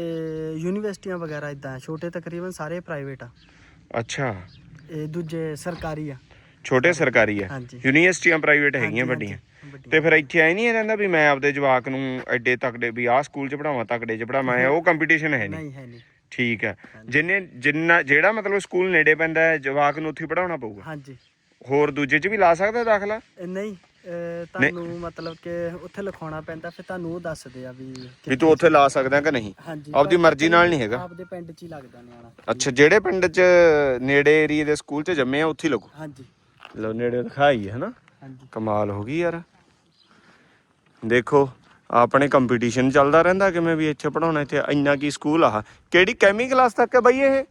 ਯੂਨੀਵਰਸਿਟੀਆਂ ਵਗੈਰਾ ਇਦਾਂ ਛੋਟੇ ਤਕਰੀਬਨ ਸਾਰੇ ਪ੍ਰਾਈਵੇਟ ਆ। ਅੱਛਾ। ਇਹ ਦੂਜੇ ਸਰਕਾਰੀ ਆ। ਛੋਟੇ ਸਰਕਾਰੀ ਆ? ਹਾਂਜੀ। ਯੂਨੀਵਰਸਿਟੀਆਂ ਪ੍ਰਾਈਵੇਟ ਹੈਗੀਆਂ ਹਾਂਜੀ, ਵੱਡੀਆਂ? ਵੱਡੀਆਂ। ਤੇ ਫਿਰ ਇੱਥੇ ਆਈ ਨਹੀਂ ਰਹਿੰਦਾ ਵੀ ਮੈਂ ਆਪਦੇ ਜਵਾਕ ਨੂੰ ਐਡੇ ਤਕੜੇ ਵੀ ਆਹ ਸਕੂਲ 'ਚ ਪੜਾਵਾਂ ਤਕੜੇ 'ਚ ਪੜਾਵਾਂ ਇਹ ਉਹ ਕੰਪੀਟੀਸ਼ਨ ਹੈ ਨਹੀਂ ਨਹੀਂ ਹੈ ਨਹੀਂ ਠੀਕ ਹੈ ਜਿੰਨੇ ਜਿੰਨਾ ਜਿਹੜਾ ਮਤਲਬ ਸਕੂਲ ਨੇੜੇ ਪੈਂਦਾ ਹੈ ਜਵਾਕ ਨੂੰ ਉੱਥੇ ਪੜਾਉਣਾ ਪਊਗਾ? ਹਾਂਜੀ। ਹੋਰ ਦੂਜੇ 'ਚ ਵੀ ਲਾ ਸਕਦਾ ਦਾਖਲਾ? ਇਹ ਨਹੀਂ। ਤੁਹਾਨੂੰ ਮਤਲਬ ਕਿ ਉੱਥੇ ਲਿਖਾਉਣਾ ਪੈਂਦਾ ਫਿਰ ਤੁਹਾਨੂੰ ਉਹ ਦੱਸਦੇ ਆ ਵੀ ਵੀ ਤੂੰ ਉੱਥੇ ਲਾ ਸਕਦਾ ਕਿ ਨਹੀਂ? ਹਾਂਜੀ ਆਪਦੀ ਮਰਜ਼ੀ ਨਾਲ ਨਹੀਂ ਹੈਗਾ। ਆਪਦੇ ਪਿੰਡ 'ਚ ਹੀ ਲੱਗਦਾ ਨਿਆਣਾ ਅੱਛਾ ਜਿਹੜੇ ਪਿੰਡ 'ਚ ਨੇੜੇ ਏਰੀਏ ਦੇ ਸਕੂਲ 'ਚ ਜੰਮੇ ਆ ਉੱਥੇ ਹੀ ਲੱਗੂ। ਹਾਂਜੀ। ਲੋ ਨੇੜੇ ਦਿਖਾਈ ਹੈ ਨਾ ਹਾਂਜੀ। ਕਮਾਲ ਹੋ ਗਈ ਯਾਰ। ਦੇਖੋ ਆਪਣੇ ਕੰਪੀਟੀਸ਼ਨ ਚੱਲਦਾ ਰਹਿੰਦਾ ਕਿਵੇਂ ਵੀ ਇੱਥੇ ਪੜਾਉਣਾ ਇੱਥੇ ਇੰਨਾ ਕੀ ਸਕੂਲ ਆ। ਕਿਹੜੀ ਕੈਮੀ ਕਲਾਸ ਤੱਕ ਹੈ ਬਈ ਇਹ?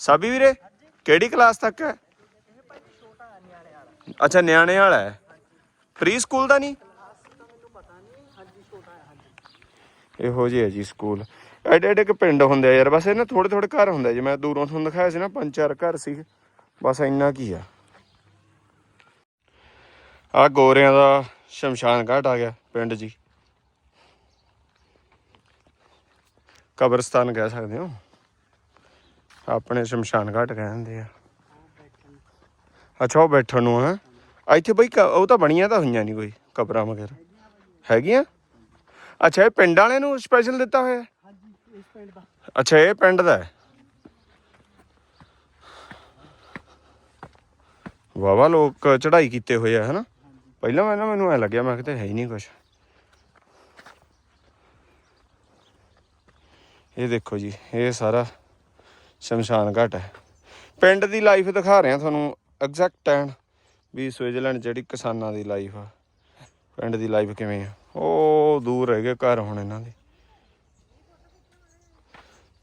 ਸਾਬੀ ਵੀਰੇ ਕਿਹੜੀ ਕਲਾਸ ਤੱਕ ਹੈ? ਅੱਛਾ ਨਿਆਣੇ ਵਾਲਾ ਹੈ। ਪ੍ਰੀ ਸਕੂਲ ਦਾ ਨਹੀਂ? ਇਹੋ ਜਿਹੇ ਹੈ ਜੀ ਸਕੂਲ। ਐਡੇ ਐਡੇ ਕਿ ਪਿੰਡ ਹੁੰਦੇ ਆ ਯਾਰ ਬਸ ਇਹ ਥੋੜੇ ਥੋੜੇ ਘਰ ਹੁੰਦੇ ਆ, ਮੈਂ ਦੂਰੋਂ ਤੁਹਾਨੂੰ ਦਿਖਾਇਆ ਸੀ ਨਾ ਪੰਜ ਚਾਰ ਘਰ ਸੀ। ਬਸ ਇੰਨਾ ਕੀ ਆ। ਆ ਗੋਰਿਆਂ ਦਾ ਸ਼ਮਸ਼ਾਨ ਘਾਟ ਆ ਗਿਆ ਪਿੰਡ ਜੀ। ਕਬਰਸਤਾਨ ਕਹਿ ਸਕਦੇ ਹੋ। ਆਪਣੇ ਸ਼ਮਸ਼ਾਨ ਘਾਟ ਕਹਿੰਦੇ ਆ। ਅੱਛਾ ਉਹ ਬੈਠਣ ਨੂੰ ਹੈ ਇੱਥੇ ਬਈ ਕ- ਉਹ ਤਾਂ ਬਣੀਆਂ ਤਾਂ ਹੋਈਆਂ ਨਹੀਂ ਕੋਈ, ਕਬਰਾਂ ਵਗੈਰਾ। ਹੈਗੀਆਂ? ਅੱਛਾ, ਇਹ ਪਿੰਡ ਵਾਲਿਆਂ ਨੂੰ ਸਪੈਸ਼ਲ ਦਿੱਤਾ ਹੋਇਆ? ਹੈ? ਹਾਂਜੀ ਇਸ ਪਿੰਡ ਦਾ ਅੱਛਾ, ਇਹ ਪਿੰਡ ਦਾ ਹੈ। ਵਾਵਾ ਲੋਕ ਚੜ੍ਹਾਈ ਕੀਤੇ ਹੋਏ ਆ, ਹਨਾ? ਪਹਿਲਾਂ ਮੈਂ ਨਾ, ਮੈਨੂੰ ਐ ਲੱਗਿਆ, ਮੈਂ ਕਿਤੇ ਹੈ ਹੀ ਨਹੀਂ ਕੁਛ। ਇਹ ਦੇਖੋ ਜੀ, ਇਹ ਸਾਰਾ ਸ਼ਮਸ਼ਾਨ ਘਾਟ ਹੈ। ਪਿੰਡ ਦੀ ਲਾਈਫ ਦਿਖਾ ਰਿਹਾ ਤੁਹਾਨੂੰ ਐਗਜ਼ੈਕਟ ਐਨ ਵੀ ਸਵਿਟਜ਼ਰਲੈਂਡ ਜਿਹੜੀ ਕਿਸਾਨਾਂ ਦੀ ਲਾਈਫ ਆ, ਪਿੰਡ ਦੀ ਲਾਈਫ ਕਿਵੇਂ ਆ, ਉਹ ਦੂਰ ਰਹਿ ਗਏ ਘਰ ਹੁਣ ਇਹਨਾਂ ਦੇ।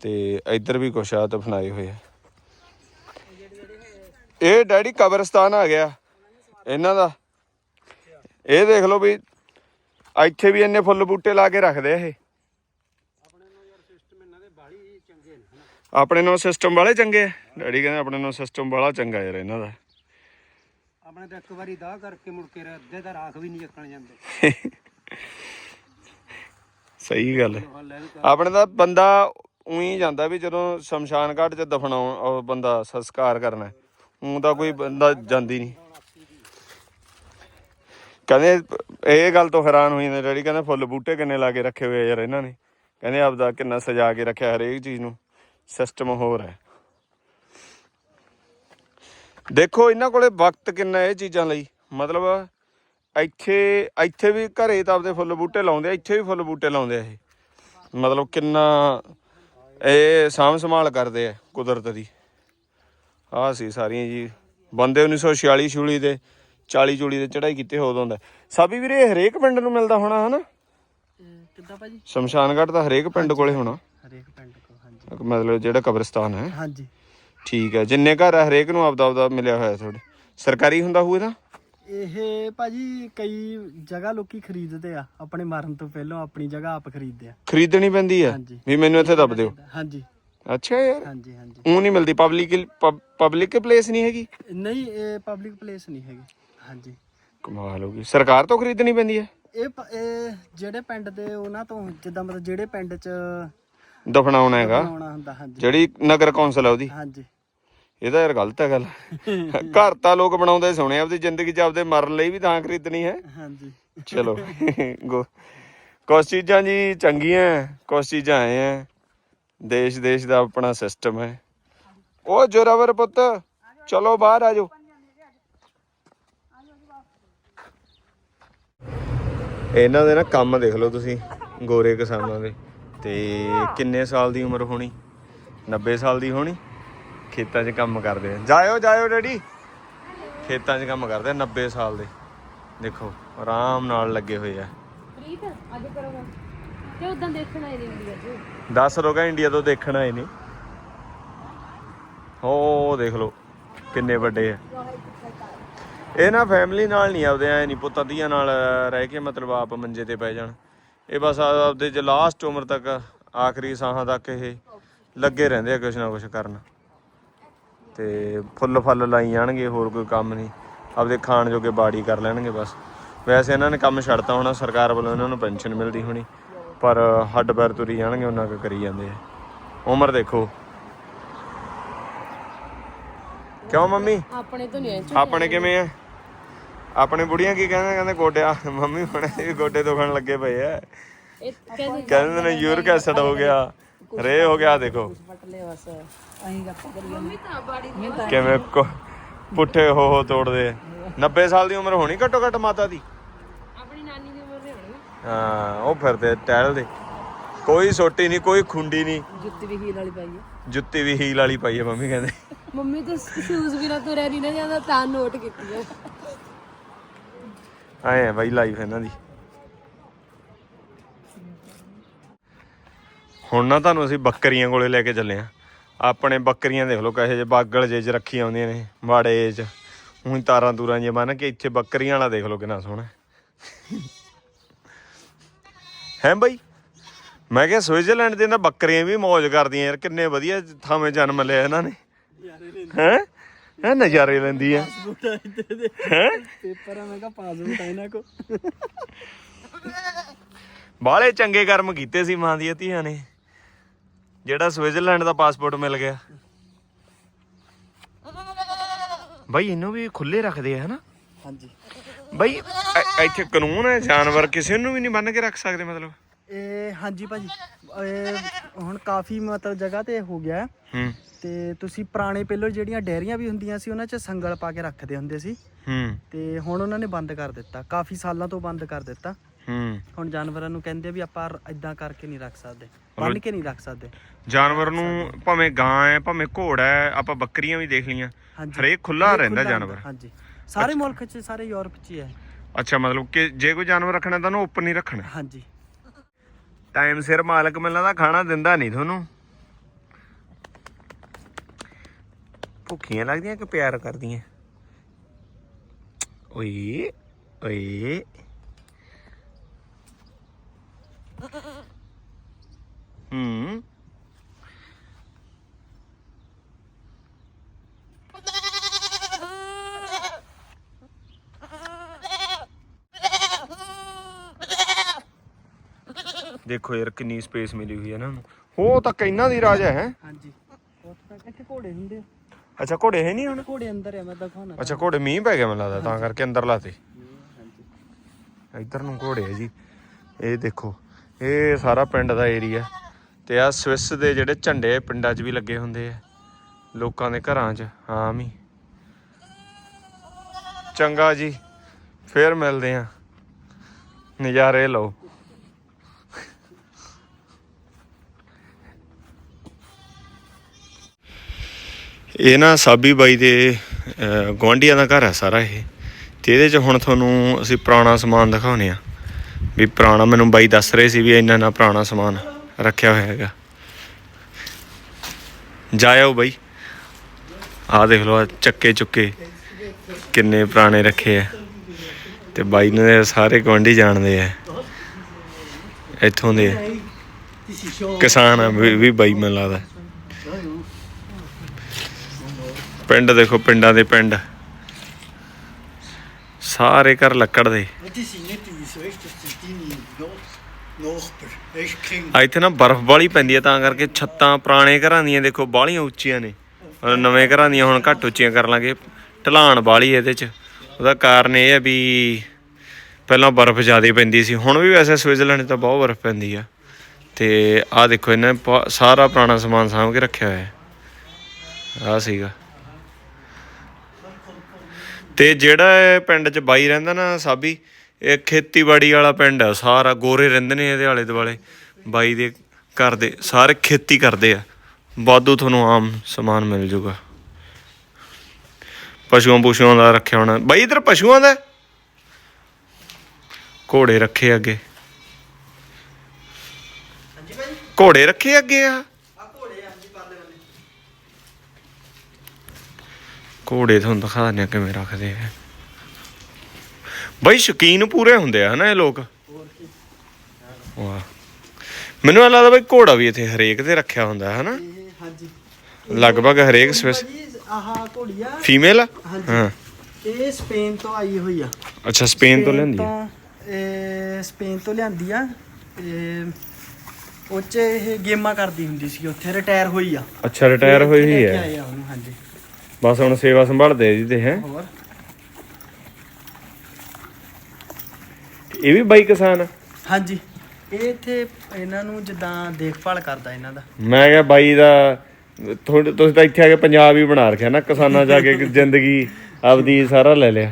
ਤੇ ਇੱਧਰ ਵੀ ਕੁਛ ਆ ਦਫਨਾਏ ਹੋਏ ਆ। ਇਹ ਡੈਡੀ ਕਬਰਸਤਾਨ ਆ ਗਿਆ, ਇਹਨਾਂ ਦਾ। ਇਹ ਦੇਖ ਲਓ ਵੀ, ਇੱਥੇ ਵੀ ਇੰਨੇ ਫੁੱਲ ਬੂਟੇ ਲਾ ਕੇ ਰੱਖਦੇ ਆ ਇਹ। ਆਪਣੇ ਨਾਲ ਸਿਸਟਮ ਵਾਲੇ ਚੰਗੇ ਆ। ਡੈਡੀ ਕਹਿੰਦੇ ਆਪਣੇ ਨਾਲ ਸਿਸਟਮ ਵਾਲਾ ਚੰਗਾ ਯਾਰ, ਇਹਨਾਂ ਦਾ। ਆਪਣੇ ਤਾਂ ਇੱਕ ਵਾਰੀ ਦਾਹ ਕਰਕੇ ਮੁੜ ਕੇ ਅੱਧੇ ਦਾ ਰਾਖ ਵੀ ਨਹੀਂ ਚੱਕਣ ਜਾਂਦੇ। ਸਹੀ ਗੱਲ ਹੈ। ਵੀ ਆਪਣੇ ਦਾ ਬੰਦਾ ਉਹੀ ਜਾਂਦਾ ਵੀ ਜਦੋਂ ਸ਼ਮਸ਼ਾਨ ਘਾਟ 'ਚ ਦਫਨਾਉਣ ਉਹ ਬੰਦਾ ਸੰਸਕਾਰ ਕਰਨਾ ਉਹ ਤਾਂ ਕੋਈ ਬੰਦਾ ਜਾਂਦੀ ਨਹੀਂ। ਕਹਿੰਦੇ ਇਹ ਗੱਲ ਤੋਂ ਹੈਰਾਨ ਹੋਈ ਜਾਂਦੇ ਡੈਡੀ ਕਹਿੰਦੇ ਫੁੱਲ ਬੂਟੇ ਕਿੰਨੇ ਲਾ ਕੇ ਰੱਖੇ ਹੋਏ ਆ ਯਾਰ ਇਹਨਾਂ ਨੇ। ਕਹਿੰਦੇ ਆਪਦਾ ਕਿੰਨਾ ਸਜਾ ਕੇ ਰੱਖਿਆ ਹਰੇਕ ਚੀਜ਼ ਨੂੰ। ਸਿਸਟਮ ਹੋਰ ਹੈ। ਦੇਖੋ ਇਹਨਾਂ ਕੋਲੇ ਵਕਤ ਕਿੰਨਾ ਇਹ ਚੀਜ਼ਾਂ ਲਈ? ਮਤਲਬ ਇੱਥੇ ਇੱਥੇ ਵੀ ਘਰੇ ਤਾਂ ਆਪਦੇ ਫੁੱਲ ਬੂਟੇ ਲਾਉਂਦੇ ਆ ਇੱਥੇ ਵੀ ਫੁੱਲ ਬੂਟੇ ਲਾਉਂਦੇ ਆ ਇਹ। ਮਤਲਬ ਕਿੰਨਾ ਇਹ ਸਾਂਭ ਸੰਭਾਲ ਕਰਦੇ ਆ ਕੁਦਰਤ ਦੀ। ਆਹ ਸੀ ਸਾਰੀਆਂ ਜੀ। ਬੰਦੇ 1946 ਛੁਲੀ ਦੇ 40 ਚੂਲੀ ਦੇ ਚੜਾਈ ਕੀਤੇ ਹੋ ਹੁੰਦਾ ਸਾਬੀ ਵੀਰੇ ਹਰੇਕ ਪਿੰਡ ਨੂੰ ਮਿਲਦਾ ਹੋਣਾ ਹਨਾ? ਕਿੱਦਾਂ ਭਾਜੀ? ਸ਼ਮਸ਼ਾਨਗੜ੍ਹ ਤਾਂ ਹਰੇਕ ਪਿੰਡ ਕੋਲੇ ਹੋਣਾ। ਹਰੇਕ ਪਿੰਡ ਕੋ ਹਾਂਜੀ। ਮਤਲਬ ਜਿਹੜਾ ਕਬਰਸਤਾਨ ਹੈ। ਹਾਂਜੀ। ਠੀਕ ਹੈ ਜਿੰਨੇ ਘਰ ਆ ਹਰੇਕ ਨੂੰ ਆਪਦਾ ਆਪਦਾ ਮਿਲਿਆ ਹੋਇਆ ਤੁਹਾਡੇ। ਸਰਕਾਰੀ ਹੁੰਦਾ ਹੋਊ ਇਹਦਾ ਇਹ ਭਾਜੀ ਕਈ ਜਗ੍ਹਾ ਲੋਕੀ ਖਰੀਦਦੇ ਆ ਆਪਣੇ ਮਰਨ ਤੋਂ ਪਹਿਲਾਂ ਆਪਣੀ ਜਗ੍ਹਾ ਆਪ ਖਰੀਦਦੇ ਆ। ਖਰੀਦਣੀ ਪੈਂਦੀ ਹਾਂਜੀ। ਵੀ ਮੈਨੂੰ ਇੱਥੇ ਦੱਬ ਦਿਓ। ਹਾਂਜੀ। ਅੱਛਾ ਯਾਰ। ਹਾਂਜੀ ਹਾਂਜੀ। ਉਹ ਨਹੀਂ ਮਿਲਦੀ ਪਬਲਿਕ ਪਬਲਿਕ ਪਲੇਸ ਨਹੀਂ ਹੈਗੀ? ਨਹੀਂ ਇਹ ਪਬਲਿਕ ਪਲੇਸ ਨਹੀਂ ਹੈਗੀ। ਹਾਂਜੀ। ਕਮਾਲ ਹੋ ਗਈ। ਸਰਕਾਰ ਤੋਂ ਖਰੀਦਣੀ ਪੈਂਦੀ ਹੈ? ਇਹ ਪ- ਇਹ ਜਿਹੜੇ ਪਿੰਡ ਦੇ ਉਹਨਾਂ ਤੋਂ ਜਿੱਦਾਂ ਮਤਲਬ ਜਿਹੜੇ ਪਿੰਡ ਚ ਦਫਨਾਉਣਾ ਹੈਗਾ। ਬਣਾਉਣਾ ਹੁੰਦਾ ਹਾਂਜੀ। ਜਿਹੜੀ ਨਗਰ ਕੌਂਸਲ ਹੈ ਉਹਦੀ। ਹਾਂਜੀ। ਇਹ ਤਾਂ ਯਾਰ ਗਲਤ ਹੈ ਗੱਲ। ਘਰ ਤਾਂ ਲੋਕ ਬਣਾਉਂਦੇ ਸੁਣੇ ਆਪਦੀ ਜ਼ਿੰਦਗੀ 'ਚ ਆਪਦੇ ਮਰਨ ਲਈ ਵੀ ਤਾਂ ਖਰੀਦਣੀ ਹੈ। ਹਾਂਜੀ। ਚਲੋ ਗੋ। ਕੁਛ ਚੀਜ਼ਾਂ ਜੀ ਚੰਗੀਆਂ ਕੁਛ ਚੀਜ਼ਾਂ ਆਏ ਆ ਦੇਸ਼ ਦੇਸ਼ ਦਾ ਆਪਣਾ ਸਿਸਟਮ ਹੈ। ਉਹ ਜੋਰਾਵਰ ਪੁੱਤ ਚਲੋ ਬਾਹਰ ਆ ਜਾਓ। ਇਹਨਾਂ ਦੇ ਨਾ ਕੰਮ ਦੇਖ ਲਓ ਤੁਸੀਂ ਗੋਰੇ ਕਿਸਾਨਾਂ ਦੇ। ਤੇ ਕਿੰਨੇ ਸਾਲ ਦੀ ਉਮਰ ਹੋਣੀ? 90 ਸਾਲ ਦੀ ਹੋਣੀ? ਖੇਤਾਂ 'ਚ ਕੰਮ ਕਰਦੇ ਆ। ਜਾਇਓ ਜਾਇਓ ਡੈਡੀ। ਖੇਤਾਂ 'ਚ ਕੰਮ ਕਰਦੇ ਆ 90 ਸਾਲ ਦੇ। ਦੇਖੋ ਆਰਾਮ ਨਾਲ ਲੱਗੇ ਹੋਏ ਆ। ਪ੍ਰੀਤ ਅੱਜ ਕਰੋਗਾ ਤੇ ਉਦਾਂ ਦੇਖਣਾ ਹੀ ਨਹੀਂ ਇੰਡੀਆ 'ਚ। 10 ਲੋਕਾਂ ਇੰਡੀਆ ਤੋਂ ਦੇਖਣ ਆਏ ਨੇ। ਹੋ ਦੇਖ ਲਓ ਕਿੰਨੇ ਵੱਡੇ ਆ। ਇਹ ਨਾ ਫੈਮਿਲੀ ਨਾਲ ਨਹੀਂ ਆਉਦੇ ਐ ਨਹੀਂ ਪੁੱਤਾਂ ਧੀਆਂ ਨਾਲ ਰਹਿ ਕੇ ਮਤਲਬ ਆਪ ਮੰਜੇ ਤੇ ਪੈ ਜਾਣ। ਇਹ ਬਸ ਆਪਦੇ ਜ ਲਾਸਟ ਉਮਰ ਤੱਕ ਆਖਰੀ ਸਾਹਾਂ ਤੱਕ ਇਹ ਲੱਗੇ ਰਹਿੰਦੇ ਆ ਕੁਛ ਨਾ ਕੁਛ ਕਰਨ। ਤੇ ਫੁੱਲ ਫਲ ਲਾਈ ਜਾਣਗੇ ਹੋਰ ਕੋਈ ਕੰਮ ਨਹੀਂ। ਆਪਦੇ ਖਾਣ ਜੋਗੇ ਬਾੜੀ ਕਰ ਲੈਣਗੇ ਬਸ। ਵੈਸੇ ਇਹਨਾਂ ਨੇ ਕੰਮ ਛੱਡਤਾ ਹੋਣਾ ਸਰਕਾਰ ਵੱਲੋਂ ਇਹਨਾਂ ਨੂੰ ਪੈਨਸ਼ਨ ਮਿਲਦੀ ਹੋਣੀ ਪਰ ਹੱਡ ਪੈਰ ਤੁਰੀ ਜਾਣਗੇ ਉਹਨਾਂ ਕੁ ਕਰੀ ਜਾਂਦੇ ਆ। ਉਮਰ ਦੇਖੋ। ਕਿਉਂ ਮੰਮੀ? ਆਪਣੇ ਤੋਂ ਨਹੀਂ ਆਪਣੇ ਕਿਵੇਂ ਆ? ਆਪਣੇ ਬੁੜੀਆਂ ਕੀ ਕਹਿੰਦੇ? ਕਹਿੰਦੇ ਗੋਡਿਆ ਮੰਮੀ ਹੁਣ ਇਹ ਗੋਡੇ ਦੁਖਣ ਲੱਗੇ ਪਏ ਆ। ਇਹ ਕਹਿੰਦੇ ਨੇ ਯੂਰਿਕ ਐਸਿਡ ਹੋ ਗਿਆ। ਰੇ ਹੋ ਗਿਆ ਦੇਖੋ। ਮੰਮੀ ਤਾਂ ਬਾੜੀ ਕਿਵੇਂ ਕੁ- ਪੁੱਠੇ ਹੋ ਹੋ ਤੋੜਦੇ ਆ। 90 ਸਾਲ ਦੀ ਉਮਰ ਹੋਣੀ ਘੱਟੋ ਘੱਟ ਮਾਤਾ ਦੀ? ਆਪਣੀ ਨਾਨੀ ਦੀ ਉਮਰ ਦੇ ਹੋਣੀ ਹਾਂ ਉਹ ਫਿਰਦੇ ਟਹਿਲਦੇ ਕੋਈ ਸੋਟੀ ਨਹੀਂ ਕੋਈ ਖੁੰਡੀ ਨਹੀਂ। ਜੁੱਤੀ ਵੀ ਹੀਲ ਵਾਲੀ ਪਾਈ ਹੈ ਜੁੱਤੀ ਵੀ ਹੀਲ ਵਾਲੀ ਪਾਈ ਹੈ ਮੰਮੀ ਕਹਿੰਦੇ। ਮੰਮੀ ਤਾਂ ਸ਼ੂਜ਼ ਵੀ ਨਾ ਤੁਰਿਆ ਨਹੀਂ ਨਾ ਜਾਂਦਾ ਤਾਂ ਨੋਟ ਕੀਤੀ ਹੈ ਆਏ ਆ ਬਾਈ ਲਾਈਫ ਇਹਨਾਂ ਦੀ। ਹੁਣ ਨਾ ਤੁਹਾਨੂੰ ਅਸੀਂ ਬੱਕਰੀਆਂ ਕੋਲੇ ਲੈ ਕੇ ਚੱਲੇ ਆ। ਆਪਣੇ ਬੱਕਰੀਆਂ ਦੇਖ ਲਓ ਕਹੇ ਜੇ ਬਾਗਲ ਜੇ ਚ ਰੱਖੀਆਂ ਆਉਂਦੀਆਂ ਨੇ ਮਾੜੇ ਚ। ਹੁਣ ਤਾਰਾਂ ਤੂਰਾਂ ਜਿਹੀਆਂ ਬੰਨ ਕੇ ਇੱਥੇ ਬੱਕਰੀਆਂ ਵਾਲਾ ਦੇਖ ਲਓ ਕਿੰਨਾ ਸੋਹਣਾ ਹੈ। ਬਾਈ? ਮੈਂ ਕਿਹਾ ਸਵਿਟਜ਼ਰਲੈਂਡ ਦੇ ਨਾ ਬੱਕਰੀਆਂ ਵੀ ਮौज ਕਰਦੀਆਂ ਯਾਰ ਕਿੰਨੇ ਵਧੀਆ ਥਾਵੇਂ ਜਨਮ ਲਿਆ ਇਹਨਾਂ ਨੇ। ਹੈ? ਹੈ ਨਜ਼ਾਰੇ ਲੈਂਦੀ ਆ। ਹੈ? ਪੇਪਰ ਆ ਮੈਂ ਕਿਹਾ ਪਾਸਪੋਰਟ ਆ ਇਹਨਾਂ ਕੋ ਬਾਹਲੇ ਚੰਗੇ ਕਰਮ ਕੀਤੇ ਸੀ ਮਾਂ ਦੀਆਂ ਧੀਆਂ ਨੇ। ਜਿਹੜਾ ਸਵਿਟਜ਼ਰਲੈਂਡ ਦਾ ਪਾਸਪੋਰਟ ਮਿਲ ਗਿਆ। ਬਾਈ ਇਹਨੂੰ ਵੀ ਖੁੱਲੇ ਰੱਖਦੇ ਆ ਹਨਾ? ਹਾਂਜੀ। ਬਾਈ ਇ- ਇੱਥੇ ਕਾਨੂੰਨ ਹੈ ਜਾਨਵਰ ਕਿਸੇ ਨੂੰ ਵੀ ਨਹੀਂ ਬੰਨ ਕੇ ਰੱਖ ਸਕਦੇ ਮਤਲਬ। ਇਹ ਹਾਂਜੀ ਭਾਜੀ ਇਹ ਹੁਣ ਕਾਫੀ ਮਤਲਬ ਜਗ੍ਹਾ ਤੇ ਹੋ ਗਿਆ ਹੈ। ਹੂੰ। ਤੇ ਤੁਸੀਂ ਪੁਰਾਣੇ ਪਹਿਲਾਂ ਜਿਹੜੀਆਂ ਡੈਰੀਆਂ ਵੀ ਹੁੰਦੀਆਂ ਸੀ ਉਹਨਾਂ 'ਚ ਸੰਗਲ ਪਾ ਕੇ ਰੱਖਦੇ ਹੁੰਦੇ ਸੀ। ਹੂੰ। ਤੇ ਹੁਣ ਉਹਨਾਂ ਨੇ ਬੰਦ ਕਰ ਦਿੱਤਾ ਕਾਫੀ ਸਾਲਾਂ ਤੋਂ ਬੰਦ ਕਰ ਦਿੱਤਾ। ਹੂੰ। ਹੁਣ ਜਾਨਵਰਾਂ ਨੂੰ ਕਹਿੰਦੇ ਵੀ ਆਪਾਂ ਇਦਾਂ ਕਰਕੇ ਨਹੀਂ ਰੱਖ ਸਕਦੇ ਬੰਨ ਕੇ ਨਹੀਂ ਰੱਖ ਸਕਦੇ। ਜਾਨਵਰ ਨੂੰ ਭਾਵੇਂ ਗਾਂ ਹੈ ਭਾਵੇਂ ਘੋੜਾ ਹੈ ਆਪਾਂ ਬੱਕਰੀਆਂ ਵੀ ਦੇਖ ਲਈਆਂ। ਹਾਂਜੀ। ਹਰੇਕ ਖੁੱਲਾ ਰਹਿੰਦਾ ਜਾਨਵਰ। ਹਾਂਜੀ। ਸਾਰੇ ਮੁਲਕ 'ਚ ਸਾਰੇ ਯੂਰਪ 'ਚ ਹੀ ਹੈ। ਅੱਛਾ ਮਤਲਬ ਕਿ ਜੇ ਕੋਈ ਜਾਨਵਰ ਰੱਖਣਾ ਤਾਂ ਉਹਨੂੰ ਓਪਨ ਨਹੀਂ ਰੱਖਣਾ? ਹਾਂਜੀ। ਟਾਈਮ ਸਿਰ ਮਾਲਕ ਮਿਲਣਾ ਦਾ ਖਾਣਾ ਦਿੰਦਾ ਨਹੀਂ ਤੁਹਾਨੂੰ। ਭੁੱਖੀਆਂ ਲੱਗਦੀਆਂ ਕਿ ਪਿਆਰ ਕਰਦੀਆਂ? ਓਏ ਓਏ। ਹੂੰ। ਦੇਖੋ ਯਾਰ ਕਿੰਨੀ ਸਪੇਸ ਮਿਲੀ ਹੋਈ ਹੈ ਇਹਨਾਂ ਨੂੰ ਉਹ ਤਾਂ ਕਿੰਨਾ ਦੀ ਰਾਜ ਹੈ ਹੈਂ? ਹਾਂਜੀ। ਇੱਥੇ ਘੋੜੇ ਹੁੰਦੇ ਆ। ਅੱਛਾ ਘੋੜੇ ਹੈ ਨਹੀਂ ਹੁਣ? ਘੋੜੇ ਅੰਦਰ ਆ ਮੈਂ ਦਿਖਾਉਣਾ। ਅੱਛਾ ਘੋੜੇ ਮੀਂਹ ਪੈ ਗਿਆ ਮੈਨੂੰ ਲੱਗਦਾ ਤਾਂ ਕਰਕੇ ਅੰਦਰ ਲਾਤੇ। ਇੱਧਰ ਨੂੰ ਘੋੜੇ ਹੈ ਜੀ। ਇਹ ਦੇਖੋ ਇਹ ਸਾਰਾ ਪਿੰਡ ਦਾ ਏਰੀਆ। ਤੇ ਆ ਸਵਿਸ ਦੇ ਜਿਹੜੇ ਝੰਡੇ ਪਿੰਡਾਂ 'ਚ ਵੀ ਲੱਗੇ ਹੁੰਦੇ ਆ ਲੋਕਾਂ ਦੇ ਘਰਾਂ 'ਚ ਆਮ ਹੀ। ਚੰਗਾ ਜੀ ਫੇਰ ਮਿਲਦੇ ਆ ਨਜ਼ਾਰੇ ਲਓ। ਇਹ ਨਾ ਸਾਬੀ ਬਾਈ ਦੇ ਅਹ, ਗੁਆਂਢੀਆਂ ਦਾ ਘਰ ਹੈ ਸਾਰਾ ਇਹ। ਤੇ ਇਹਦੇ 'ਚ ਹੁਣ ਤੁਹਾਨੂੰ ਅਸੀਂ ਪੁਰਾਣਾ ਸਮਾਨ ਦਿਖਾਉਨੇ ਆ। ਵੀ ਪੁਰਾਣਾ ਮੈਨੂੰ ਬਾਈ ਦੱਸ ਰਹੇ ਸੀ ਵੀ ਇੰਨਾ ਨਾ ਪੁਰਾਣਾ ਸਮਾਨ ਰੱਖਿਆ ਹੋਇਆ ਹੈਗਾ। ਜਾਇਓ ਬਾਈ। ਆਹ ਦੇਖ ਲਓ ਚੱਕੇ ਚੁੱਕੇ ਕਿੰਨੇ ਪੁਰਾਣੇ ਰੱਖੇ ਆ। ਤੇ ਬਾਈ ਨੂੰ ਸਾਰੇ ਗੁਆਂਢੀ ਜਾਣਦੇ ਆ। ਇੱਥੋਂ ਦੇ ਆ। ਕਿਸਾਨ ਆ ਵੀ ਬਾਈ ਮੈਨੂੰ ਲੱਗਦਾ। ਪਿੰਡ ਦੇਖੋ ਪਿੰਡਾਂ ਦੇ ਪਿੰਡ। ਸਾਰੇ ਘਰ ਲੱਕੜ ਦੇ। ਇੱਥੇ ਨਾ ਬਰਫ਼ ਬਾਲੀ ਪੈਂਦੀ ਹੈ ਤਾਂ ਕਰਕੇ ਛੱਤਾਂ ਪੁਰਾਣੇ ਘਰਾਂ ਦੀਆਂ ਦੇਖੋ ਬਾਲੀਆਂ ਉੱਚੀਆਂ ਨੇ। ਨਵੇਂ ਘਰਾਂ ਦੀਆਂ ਹੁਣ ਘੱਟ ਉੱਚੀਆਂ ਕਰ ਲਾਂਗੇ। ਢਲਾਣ ਬਾਲੀ ਇਹਦੇ 'ਚ। ਉਹਦਾ ਕਾਰਨ ਇਹ ਹੈ ਵੀ ਪਹਿਲਾਂ ਬਰਫ਼ ਜ਼ਿਆਦਾ ਪੈਂਦੀ ਸੀ। ਹੁਣ ਵੀ ਵੈਸੇ ਸਵਿਟਜ਼ਰਲੈਂਡ 'ਚ ਤਾਂ ਬਹੁਤ ਬਰਫ਼ ਪੈਂਦੀ ਆ। ਤੇ ਆਹ ਦੇਖੋ ਇਹਨਾਂ ਸਾਰਾ ਪੁਰਾਣਾ ਸਮਾਨ ਸਾਂਭ ਕੇ ਰੱਖਿਆ ਹੋਇਆ ਆਹ ਸੀਗਾ। ਤੇ ਜਿਹੜਾ ਇਹ ਪਿੰਡ 'ਚ ਬਾਈ ਰਹਿੰਦਾ ਨਾ ਸਾਬੀ ਇਹ ਖੇਤੀਬਾੜੀ ਵਾਲਾ ਪਿੰਡ ਆ ਸਾਰਾ ਗੋਰੇ ਰਹਿੰਦੇ ਨੇ ਇਹਦੇ ਆਲੇ ਦੁਆਲੇ ਬਾਈ ਦੇ ਘਰ ਦੇ ਸਾਰੇ ਖੇਤੀ ਕਰਦੇ ਆ। ਵਾਧੂ ਤੁਹਾਨੂੰ ਆਮ ਸਮਾਨ ਮਿਲ ਜੂਗਾ। ਪਸ਼ੂਆਂ ਪਸ਼ੂਆਂ ਦਾ ਰੱਖਿਆ ਹੋਣਾ। ਬਾਈ ਇਧਰ ਪਸ਼ੂਆਂ ਦਾ? ਘੋੜੇ ਰੱਖੇ ਅੱਗੇ। ਘੋੜੇ ਰੱਖੇ ਅੱਗੇ ਆ? ਘੋੜੇ ਤੁਹਾਨੂੰ ਦਿਖਾ ਦਿੰਦੇ ਆ ਕਿਵੇਂ ਰੱਖਦੇ ਆ। ਬਈ ਸ਼ੌਕੀਨ ਪੂਰੇ ਹੁੰਦੇ ਆ ਹਨਾ ਇਹ ਲੋਕ? ਵਾਹ। ਮੈਨੂੰ ਲੱਗਦਾ ਬਈ ਘੋੜਾ ਵੀ ਇੱਥੇ ਹਰੇਕ ਦੇ ਰੱਖਿਆ ਹੁੰਦਾ ਹੈ ਹਨਾ? ਇਹ ਹਾਂਜੀ। ਲਗਭਗ ਹਰੇਕ ਸਵਿਸ ਆਹ ਫੀਮੇਲ ਆ? ਹਾਂ। ਇਹ ਸਪੇਨ ਤੋਂ ਆਈ ਹੋਈ ਆ। ਅੱਛਾ ਸਪੇਨ ਤੋਂ ਲੈਂਦੀ ਆ? ਤੋਂ, ਇਹ ਸਪੇਨ ਤੋਂ ਲਿਆਂਦੀ ਆ। ਤੇ 'ਚ ਇਹ ਗੇਮਾਂ ਕਰਦੀ ਹੁੰਦੀ ਸੀ ਉੱਥੇ ਰਿਟਾਇਰ ਹੋਈ ਆ। ਅੱਛਾ ਰਿਟਾਇਰ ਹੋਈ ਹੈ ਉਹਨੂੰ ਹਾਂਜੀ। ਬਸ ਹੁਣ ਸੇਵਾ ਸੰਭਾਲਦੇ ਆ ਜੀ ਤੇ ਹੈ। ਹੋਰ? ਇਹ ਵੀ ਬਾਈ ਕਿਸਾਨ ਆ? ਹਾਂਜੀ। ਇਹ ਇੱਥੇ ਇਹਨਾਂ ਨੂੰ ਜਿੱਦਾਂ ਦੇਖਭਾਲ ਕਰਦਾ ਇਹਨਾਂ ਦਾ। ਮੈਂ ਕਿਹਾ ਬਾਈ ਦਾ ਤੁਹਾਡੇ- ਤੁਸੀਂ ਤਾਂ ਇੱਥੇ ਆ ਕੇ ਪੰਜਾਬ ਹੀ ਬਣਾ ਰੱਖਿਆ ਨਾ ਕਿਸਾਨਾਂ ਜਾ ਕੇ <laughs> ਜ਼ਿੰਦਗੀ ਆਪਦੀ ਸਾਰਾ ਲੈ ਲਿਆ।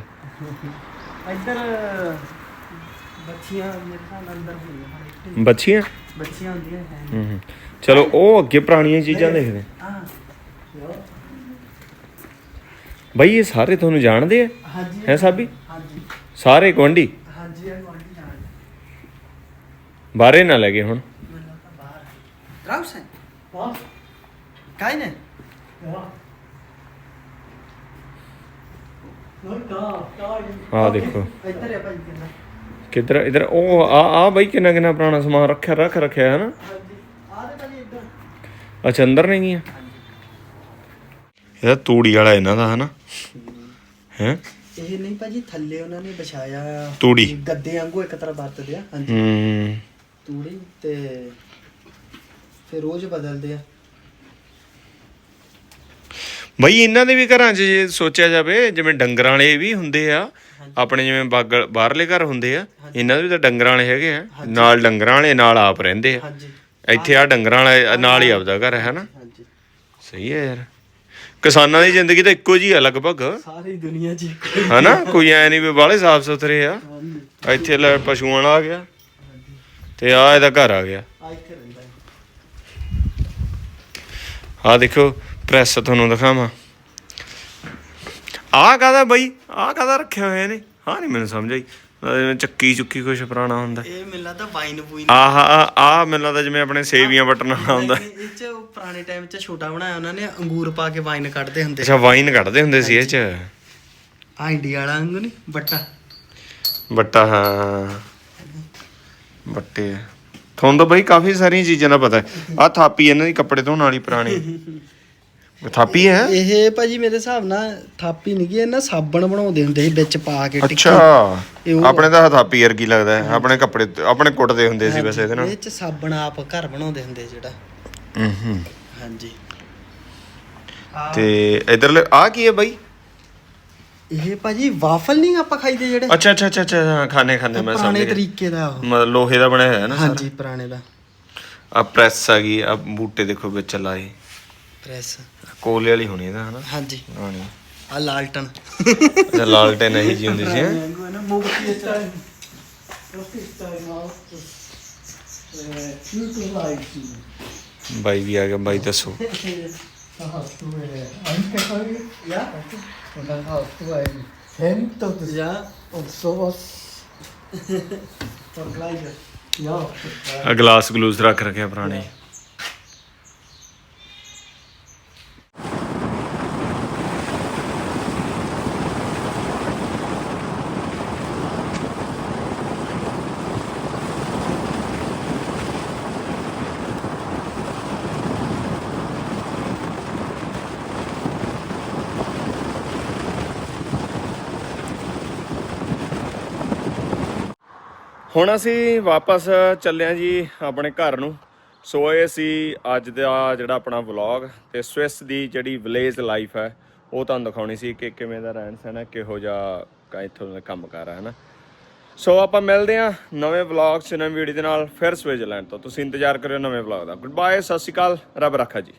ਇੱਧਰ ਬੱਚੀਆਂ ਮੇਰੇ ਨਾਲ ਅੰਦਰ ਹੋਣੀਆਂ ਬੱਚੀਆਂ? ਬੱਚੀਆਂ ਹੁੰਦੀਆਂ ਹੈ ਹੂੰ ਹੂੰ। ਚਲੋ ਉਹ ਅੱਗੇ ਪੁਰਾਣੀਆਂ ਚੀਜ਼ਾਂ ਦੇਖਦੇ ਹਾਂ ਬਾਈ ਇਹ ਸਾਰੇ ਤੁਹਾਨੂੰ ਜਾਣਦੇ ਆ? ਹਾਂਜੀ। ਹੈ ਸਾਬੀ? ਹਾਂਜੀ। ਸਾਰੇ ਗੁਆਂਢੀ? ਹਾਂਜੀ ਇਹ ਗੁਆਂਢੀ ਜਾਣ ਬਾਹਰੇ ਨਾ ਲੱਗੇ ਹੁਣ। Draußen? Was? Keine? ਆਹ ਦੇਖੋ। ਇੱਧਰ ਹੈ ਭਾਈ ਕਿੰਨਾ ਕਿੱਧਰ? ਇਧਰ ਉਹ ਆ ਆ ਬਾਈ ਕਿੰਨਾ ਕਿੰਨਾ ਪੁਰਾਣਾ ਸਮਾਨ ਰੱਖਿਆ ਰੱਖ ਰੱਖਿਆ ਹੈ ਨਾ? ਹਾਂਜੀ। ਆਹ ਦੇ ਭਾਜੀ ਇੱਧਰ। ਅੱਛਾ ਅੰਦਰ ਨਹੀਂ ਗਿਆ ਇਹਦਾ ਤੂੜੀ ਵਾਲਾ ਇਹਨਾਂ ਦਾ ਹਨਾ। ਹੈ? ਇਹ ਨਹੀਂ ਭਾਜੀ ਥੱਲੇ ਉਹਨਾਂ ਨੇ ਵਿਛਾਇਆ ਤੂੜੀ। ਗੱਦੇ ਵਾਂਗੂ ਇੱਕ ਤਰ੍ਹਾਂ ਵਰਤਦੇ ਆ ਹਾਂਜੀ। ਹੂੰ। ਤੂੜੀ ਤੇ ਫਿਰ ਰੋਜ਼ ਬਦਲਦੇ ਆ। ਬਈ ਇਹਨਾਂ ਦੇ ਵੀ ਘਰਾਂ 'ਚ ਜੇ ਸੋਚਿਆ ਜਾਵੇ ਜਿਵੇਂ ਡੰਗਰਾਂ ਵਾਲੇ ਵੀ ਹੁੰਦੇ ਆ ਆਪਣੇ ਜਿਵੇਂ ਬਾਗਲ ਬਾਹਰਲੇ ਘਰ ਹੁੰਦੇ ਆ ਇਹਨਾਂ ਦੇ ਵੀ ਤਾਂ ਡੰਗਰਾਂ ਵਾਲੇ ਹੈਗੇ ਆ ਨਾਲ ਡੰਗਰਾਂ ਵਾਲੇ ਨਾਲ ਆਪ ਰਹਿੰਦੇ ਆ। ਹਾਂਜੀ। ਇੱਥੇ ਆ ਡੰਗਰਾਂ ਵਾਲੇ ਨਾਲ ਹੀ ਆਪਦਾ ਘਰ ਹੈ ਨਾ ਹਾਂਜੀ। ਸਹੀ ਹੈ ਯਾਰ। ਕਿਸਾਨਾਂ ਦੀ ਜ਼ਿੰਦਗੀ ਤਾਂ ਇੱਕੋ ਜੀ ਆ ਲਗਭਗ। ਸਾਰੀ ਦੁਨੀਆ 'ਚ ਇੱਕੋ ਹਨਾ? ਕੋਈ ਐ ਨਹੀਂ ਵੀ ਬਾਹਲੇ ਸਾਫ਼ ਸੁਥਰੇ ਆ ਇੱਥੇ ਲੈ ਪਸ਼ੂਆਂ ਵਾਲਾ ਆ ਗਿਆ। ਤੇ ਆ ਇਹਦਾ ਘਰ ਆ ਗਿਆ। ਆ ਇੱਥੇ ਰਹਿੰਦਾ ਹੈ ਆ ਦੇਖੋ ਪ੍ਰੈਸ ਤੁਹਾਨੂੰ ਦਿਖਾਵਾਂ। ਆ ਕਾਦਾ ਬਈ? ਆ ਕਾਦਾ ਰੱਖਿਆ ਹੋਇਆ ਨੇ ਹਾਂ ਨਹੀਂ ਮੈਨੂੰ ਸਮਝ ਆਈ। ਜਿਵੇਂ ਚੱਕੀ ਚੁੱਕੀ ਕੁਛ ਪੁਰਾਣਾ ਹੁੰਦਾ। ਇਹ ਮੈਨੂੰ ਲੱਗਦਾ ਵਾਈਨ ਬੂਈਨ ਆਹ ਆ ਆ ਮੈਨੂੰ ਲੱਗਦਾ ਜਿਵੇਂ ਆਪਣੇ ਸੇਵੀਆਂ ਬਟਨ ਵਾਲਾ ਹੁੰਦਾ। ਇਹ ਚ ਪੁਰਾਣੇ ਟਾਈਮ 'ਚ ਛੋਟਾ ਬਣਾਇਆ ਉਹਨਾਂ ਨੇ ਅੰਗੂਰ ਪਾ ਕੇ ਵਾਈਨ ਕੱਢਦੇ ਹੁੰਦੇ। ਅੱਛਾ ਵਾਈਨ ਕੱਢਦੇ ਹੁੰਦੇ ਸੀ ਇਹ ਚ? ਆ ਇੰਡੀਆ ਵਾਲਾ ਅੰਗੂ ਨਹੀਂ ਬੱਟਾ। ਬੱਟਾ ਹਾਂ ਬੱਟੇ ਤੁਹਾਨੂੰ ਤਾਂ ਬਈ ਕਾਫੀ ਸਾਰੀਆਂ ਚੀਜ਼ਾਂ ਦਾ ਪਤਾ ਆ ਥਾਪੀ ਇਹਨਾਂ ਦੀ ਕੱਪੜੇ ਧੋਣ ਵਾਲੀ ਪੁਰਾਣੀ। ਥਾਪੀ ਹੈ? ਇਹ ਭਾਜੀ ਮੇਰੇ ਹਿਸਾਬ ਨਾਲ ਥਾਪੀ ਨਹੀਂ ਗਈ ਇਹਨਾਂ ਸਾਬਣ ਬਣਾਉਂਦੇ ਹੁੰਦੇ ਸੀ ਵਿੱਚ ਪਾ ਕੇ ਟਿੱਕੀ। ਅੱਛਾ। ਇਹ ਉਹ- ਆਪਣੇ ਤਾਂ ਥਾਪੀ ਵਰਗੀ ਲੱਗਦਾ ਹੈ। ਆਪਣੇ ਕੱਪੜੇ ਆਪਣੇ ਕੁੱਟਦੇ ਹੁੰਦੇ ਸੀ ਵੈਸੇ ਇਹਦੇ ਨਾਲ। ਇਹ ਚ ਸਾਬਣ ਆਪ ਘਰ ਬਣਾਉਂਦੇ ਹੁੰਦੇ ਜਿਹੜਾ। ਹੂੰ ਹੂੰ। ਹਾਂਜੀ। ਤੇ ਇਧਰਲੇ ਆ ਕੀ ਹੈ ਬਾਈ? ਇਹ ਭਾਜੀ ਵਾਫਲ ਨਹੀਂ ਆਪਾਂ ਖਾਈਦੇ ਜਿਹੜੇ? ਅੱਛਾ ਅੱਛਾ ਅੱਛਾ ਅੱਛਾ ਖਾਣੇ ਖਾਣੇ ਮੈਂ ਸਮਝ ਪੁਰਾਣੇ ਗਿਆ। ਤਰੀਕੇ ਦਾ ਉਹ। ਮਤਲਬ ਲੋਹੇ ਦਾ ਬਣਿਆ ਹੋਇਆ ਨਾ ਹਾਂਜੀ ਪੁਰਾਣੇ ਦਾ। ਆ ਪ੍ਰੈਸ ਆ ਗਈ ਆ ਬੂਟੇ ਦੇਖੋ ਵਿੱਚ ਲਾਏ। ਪ੍ਰੈਸ। ਕੋਲੇ ਵਾਲੀ ਹੋਣੀ ਇਹਦਾ ਹਨਾ? ਹਾਂਜੀ। ਹਾਣੀ ਆ ਲਾਲਟਨ ਅੱਛਾ ਲਾਲਟਨ ਇਹੀ ਜੀ ਹੁੰਦੀ ਸੀ ਹੈਂ? ਹੈ ਨਾ ਮੋਮਬੱਤੀ ਇਸ ਤਰ੍ਹਾਂ ਬਾਈ ਵੀ ਆ ਗਿਆ ਬਾਈ ਦੱਸੋ। Ja, und sowas. Vergleiche. Ja. ਆ ਗਲਾਸ ਗਲੂਸ ਰੱਖ ਰੱਖਿਆ ਪੁਰਾਣੇ। ਹੁਣ ਅਸੀਂ ਵਾਪਸ ਚੱਲੇ ਹਾਂ ਜੀ ਆਪਣੇ ਘਰ ਨੂੰ। ਸੋ ਇਹ ਸੀ ਅੱਜ ਦਾ ਜਿਹੜਾ ਆਪਣਾ ਵਲੌਗ ਤੇ ਸਵਿਸ ਦੀ ਜਿਹੜੀ ਵਿਲੇਜ ਲਾਈਫ ਹੈ, ਉਹ ਤੁਹਾਨੂੰ ਦਿਖਾਉਣੀ ਸੀ ਕਿ ਕਿਵੇਂ ਦਾ ਰਹਿਣ ਸਹਿਣ ਹੈ, ਕਿਹੋ ਜਿਹਾ ਇੱਥੋਂ ਦਾ ਕੰਮ ਕਾਰ ਹੈ ਨਾ ਸੋ ਆਪਾਂ ਮਿਲਦੇ ਹਾਂ ਨਵੇਂ ਵਲੌਗ 'ਚ, ਨਵੀਂ ਵੀਡੀਓ ਦੇ ਨਾਲ ਫਿਰ ਸਵਿਟਜ਼ਰਲੈਂਡ ਤੋਂ। ਤੁਸੀਂ ਇੰਤਜ਼ਾਰ ਕਰਿਓ ਨਵੇਂ ਵਲੌਗ ਦਾ। ਗੁੱਡ ਬਾਏ ਸਤਿ ਸ਼੍ਰੀ ਅਕਾਲ, ਰੱਬ ਰੱਖਾ ਜੀ।